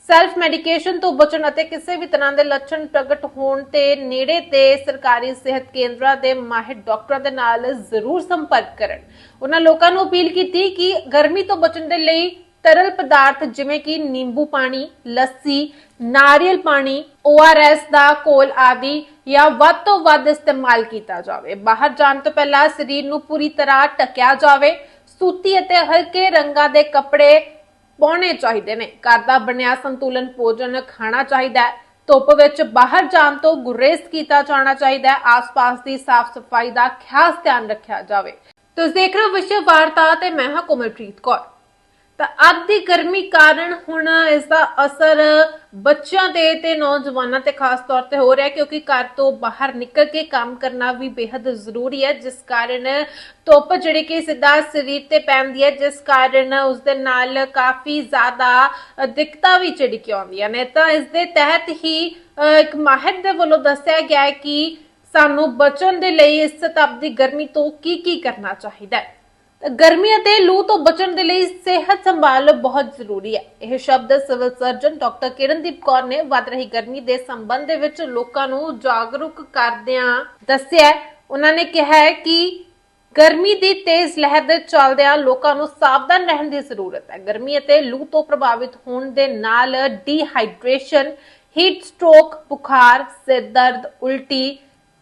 ਸੈਲਫ ਮੈਡੀਕੇਸ਼ਨ ਤੋਂ ਬਚਣ ਅਤੇ ਕਿਸੇ ਵੀ ਤਰ੍ਹਾਂ ਦੇ ਲੱਛਣ ਪ੍ਰਗਟ ਹੋਣ ਤੇ ਨੇੜੇ ਤੇ ਸਰਕਾਰੀ ਸਿਹਤ ਕੇਂਦਰਾਂ ਦੇ ਮਾਹਿਰ ਡਾਕਟਰਾਂ ਦੇ ਨਾਲ ਜ਼ਰੂਰ ਸੰਪਰਕ ਕਰਨ। ਉਹਨਾਂ ਲੋਕਾਂ ਨੂੰ ਅਪੀਲ ਕੀਤੀ ਕਿ ਗਰਮੀ ਤੋਂ ਬਚਣ ਦੇ ਲਈ ਤਰਲ ਪਦਾਰਥ ਜਿਵੇਂ ਕਿ ਨਿੰਬੂ ਪਾਣੀ, ਲੱਸੀ, ਨਾਰੀਅਲ ਪਾਣੀ ORS ਦਾ ਘੋਲ ਆਦਿ ਜਾਂ ਵੱਧ ਤੋਂ ਵੱਧ ਇਸਤੇਮਾਲ ਕੀਤਾ ਜਾਵੇ। ਬਾਹਰ ਜਾਣ ਤੋਂ ਪਹਿਲਾਂ ਸਰੀਰ ਨੂੰ ਪੂਰੀ ਤਰ੍ਹਾਂ ਢੱਕਿਆ ਜਾਵੇ। ਸੂਤੀ ਅਤੇ ਹਲਕੇ ਰੰਗਾਂ ਦੇ ਕੱਪੜੇ ਪਾਉਣੇ ਚਾਹੀਦੇ ਨੇ। ਘਰ ਦਾ ਬਣਿਆ ਸੰਤੁਲਨ, ਭੋਜਨ, ਖਾਣਾ ਚਾਹੀਦਾ ਹੈ। ਧੁੱਪ ਵਿੱਚ ਬਾਹਰ ਜਾਣ ਤੋਂ ਗੁਰੇਜ਼ ਕੀਤਾ ਜਾਣਾ ਚਾਹੀਦਾ ਹੈ। ਆਸ-ਪਾਸ ਦੀ ਸਾਫ਼ ਸਫ਼ਾਈ ਦਾ ਖਾਸ ਧਿਆਨ ਰੱਖਿਆ ਜਾਵੇ। ਤੁਸੀਂ ਦੇਖ ਰਹੇ ਹੋ ਵਿਸ਼ਵ ਵਾਰਤਾ ਤੇ ਮੈਂ ਹਾਂ ਕੋਮਲਪ੍ਰੀਤ ਕੌਰ। ਤਾਂ ਅੱਜ ਦੀ ਗਰਮੀ ਕਾਰਨ ਹੁਣ ਇਸ ਦਾ ਅਸਰ ਬੱਚਿਆਂ ਤੇ ਤੇ ਨੌਜਵਾਨਾਂ ਤੇ ਖਾਸ ਤੌਰ ਤੇ ਹੋ ਰਿਹਾ ਕਿਉਂਕਿ ਘਰ ਤੋਂ ਬਾਹਰ ਨਿਕਲ ਕੇ ਕੰਮ ਕਰਨਾ ਵੀ ਬੇहद ਜ਼ਰੂਰੀ ਹੈ, ਜਿਸ ਕਾਰਨ ਧੁੱਪ ਜਿਹੜੀ ਕਿ ਸਿੱਧਾ ਸਰੀਰ ਤੇ ਪੈਂਦੀ ਹੈ, ਜਿਸ ਕਾਰਨ ਉਸ ਦੇ ਨਾਲ ਕਾਫੀ ਜ਼ਿਆਦਾ ਦਿੱਕਤਾਂ ਵੀ ਜਿਹੜੀ ਕਿ ਆਉਂਦੀਆਂ ਨੇ। ਤਾਂ ਇਸ ਦੇ ਤਹਿਤ ਹੀ ਇੱਕ ਮਾਹਿਰ ਦੇ ਵੱਲੋਂ ਦੱਸਿਆ ਗਿਆ ਹੈ ਕਿ ਸਾਨੂੰ ਬਚਣ ਦੇ ਲਈ ਇਸ ਤਪਦੀ ਗਰਮੀ ਤੋਂ ਕੀ ਕੀ ਕਰਨਾ ਚਾਹੀਦਾ ਹੈ। ਗਰਮੀ ਅਤੇ ਲੂ ਤੋਂ ਬਚਣ ਦੇ ਲਈ ਸਿਹਤ ਸੰਭਾਲ ਬਹੁਤ ਜ਼ਰੂਰੀ ਹੈ। ਇਹ ਸ਼ਬਦ civil surgeon doctor Kirandeep Kaur ਨੇ ਵੱਧ ਰਹੀ ਗਰਮੀ ਦੇ ਸੰਬੰਧ ਦੇ ਵਿੱਚ ਲੋਕਾਂ ਨੂੰ ਜਾਗਰੂਕ ਕਰਦਿਆਂ ਦੱਸਿਆ ਉਹਨਾਂ ਨੇ ਕਿਹਾ ਹੈ ਕਿ ਗਰਮੀ ਦੀ ਤੇਜ਼ ਲਹਿਰ ਦੇ ਚੱਲਦਿਆਂ ਲੋਕਾਂ ਨੂੰ ਸਾਵਧਾਨ ਰਹਿਣ ਦੀ ਜ਼ਰੂਰਤ ਹੈ। ਗਰਮੀ ਅਤੇ ਲੂ ਤੋਂ ਪ੍ਰਭਾਵਿਤ ਹੋਣ ਦੇ ਨਾਲ ਡੀਹਾਈਡਰੇਸ਼ਨ, ਹੀਟ ਸਟ੍ਰੋਕ, ਬੁਖਾਰ, ਸਿਰ ਦਰਦ, ਉਲਟੀ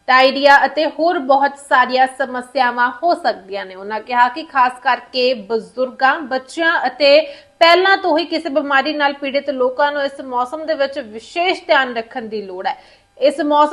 ਡਾਇਰੀਆ ਅਤੇ ਹੋਰ ਬਹੁਤ ਸਾਰੀਆਂ ਸਮੱਸਿਆਵਾਂ ਹੋ ਸਕਦੀਆਂ ਨੇ। ਉਹਨਾਂ ਕਿਹਾ ਕਿ ਖਾਸ ਕਰਕੇ ਬਜ਼ੁਰਗਾਂ, ਬੱਚਿਆਂ ਅਤੇ ਪਹਿਲਾਂ ਤੋਂ ਹੀ ਕਿਸੇ ਬਿਮਾਰੀ ਨਾਲ ਪੀੜਿਤ ਲੋਕਾਂ ਨੂੰ ਇਸ ਮੌਸਮ ਦੇ ਵਿੱਚ ਵਿਸ਼ੇਸ਼ ਧਿਆਨ ਰੱਖਣ ਦੀ ਲੋੜ ਹੈ। ਇਸ ਮੌਸਮ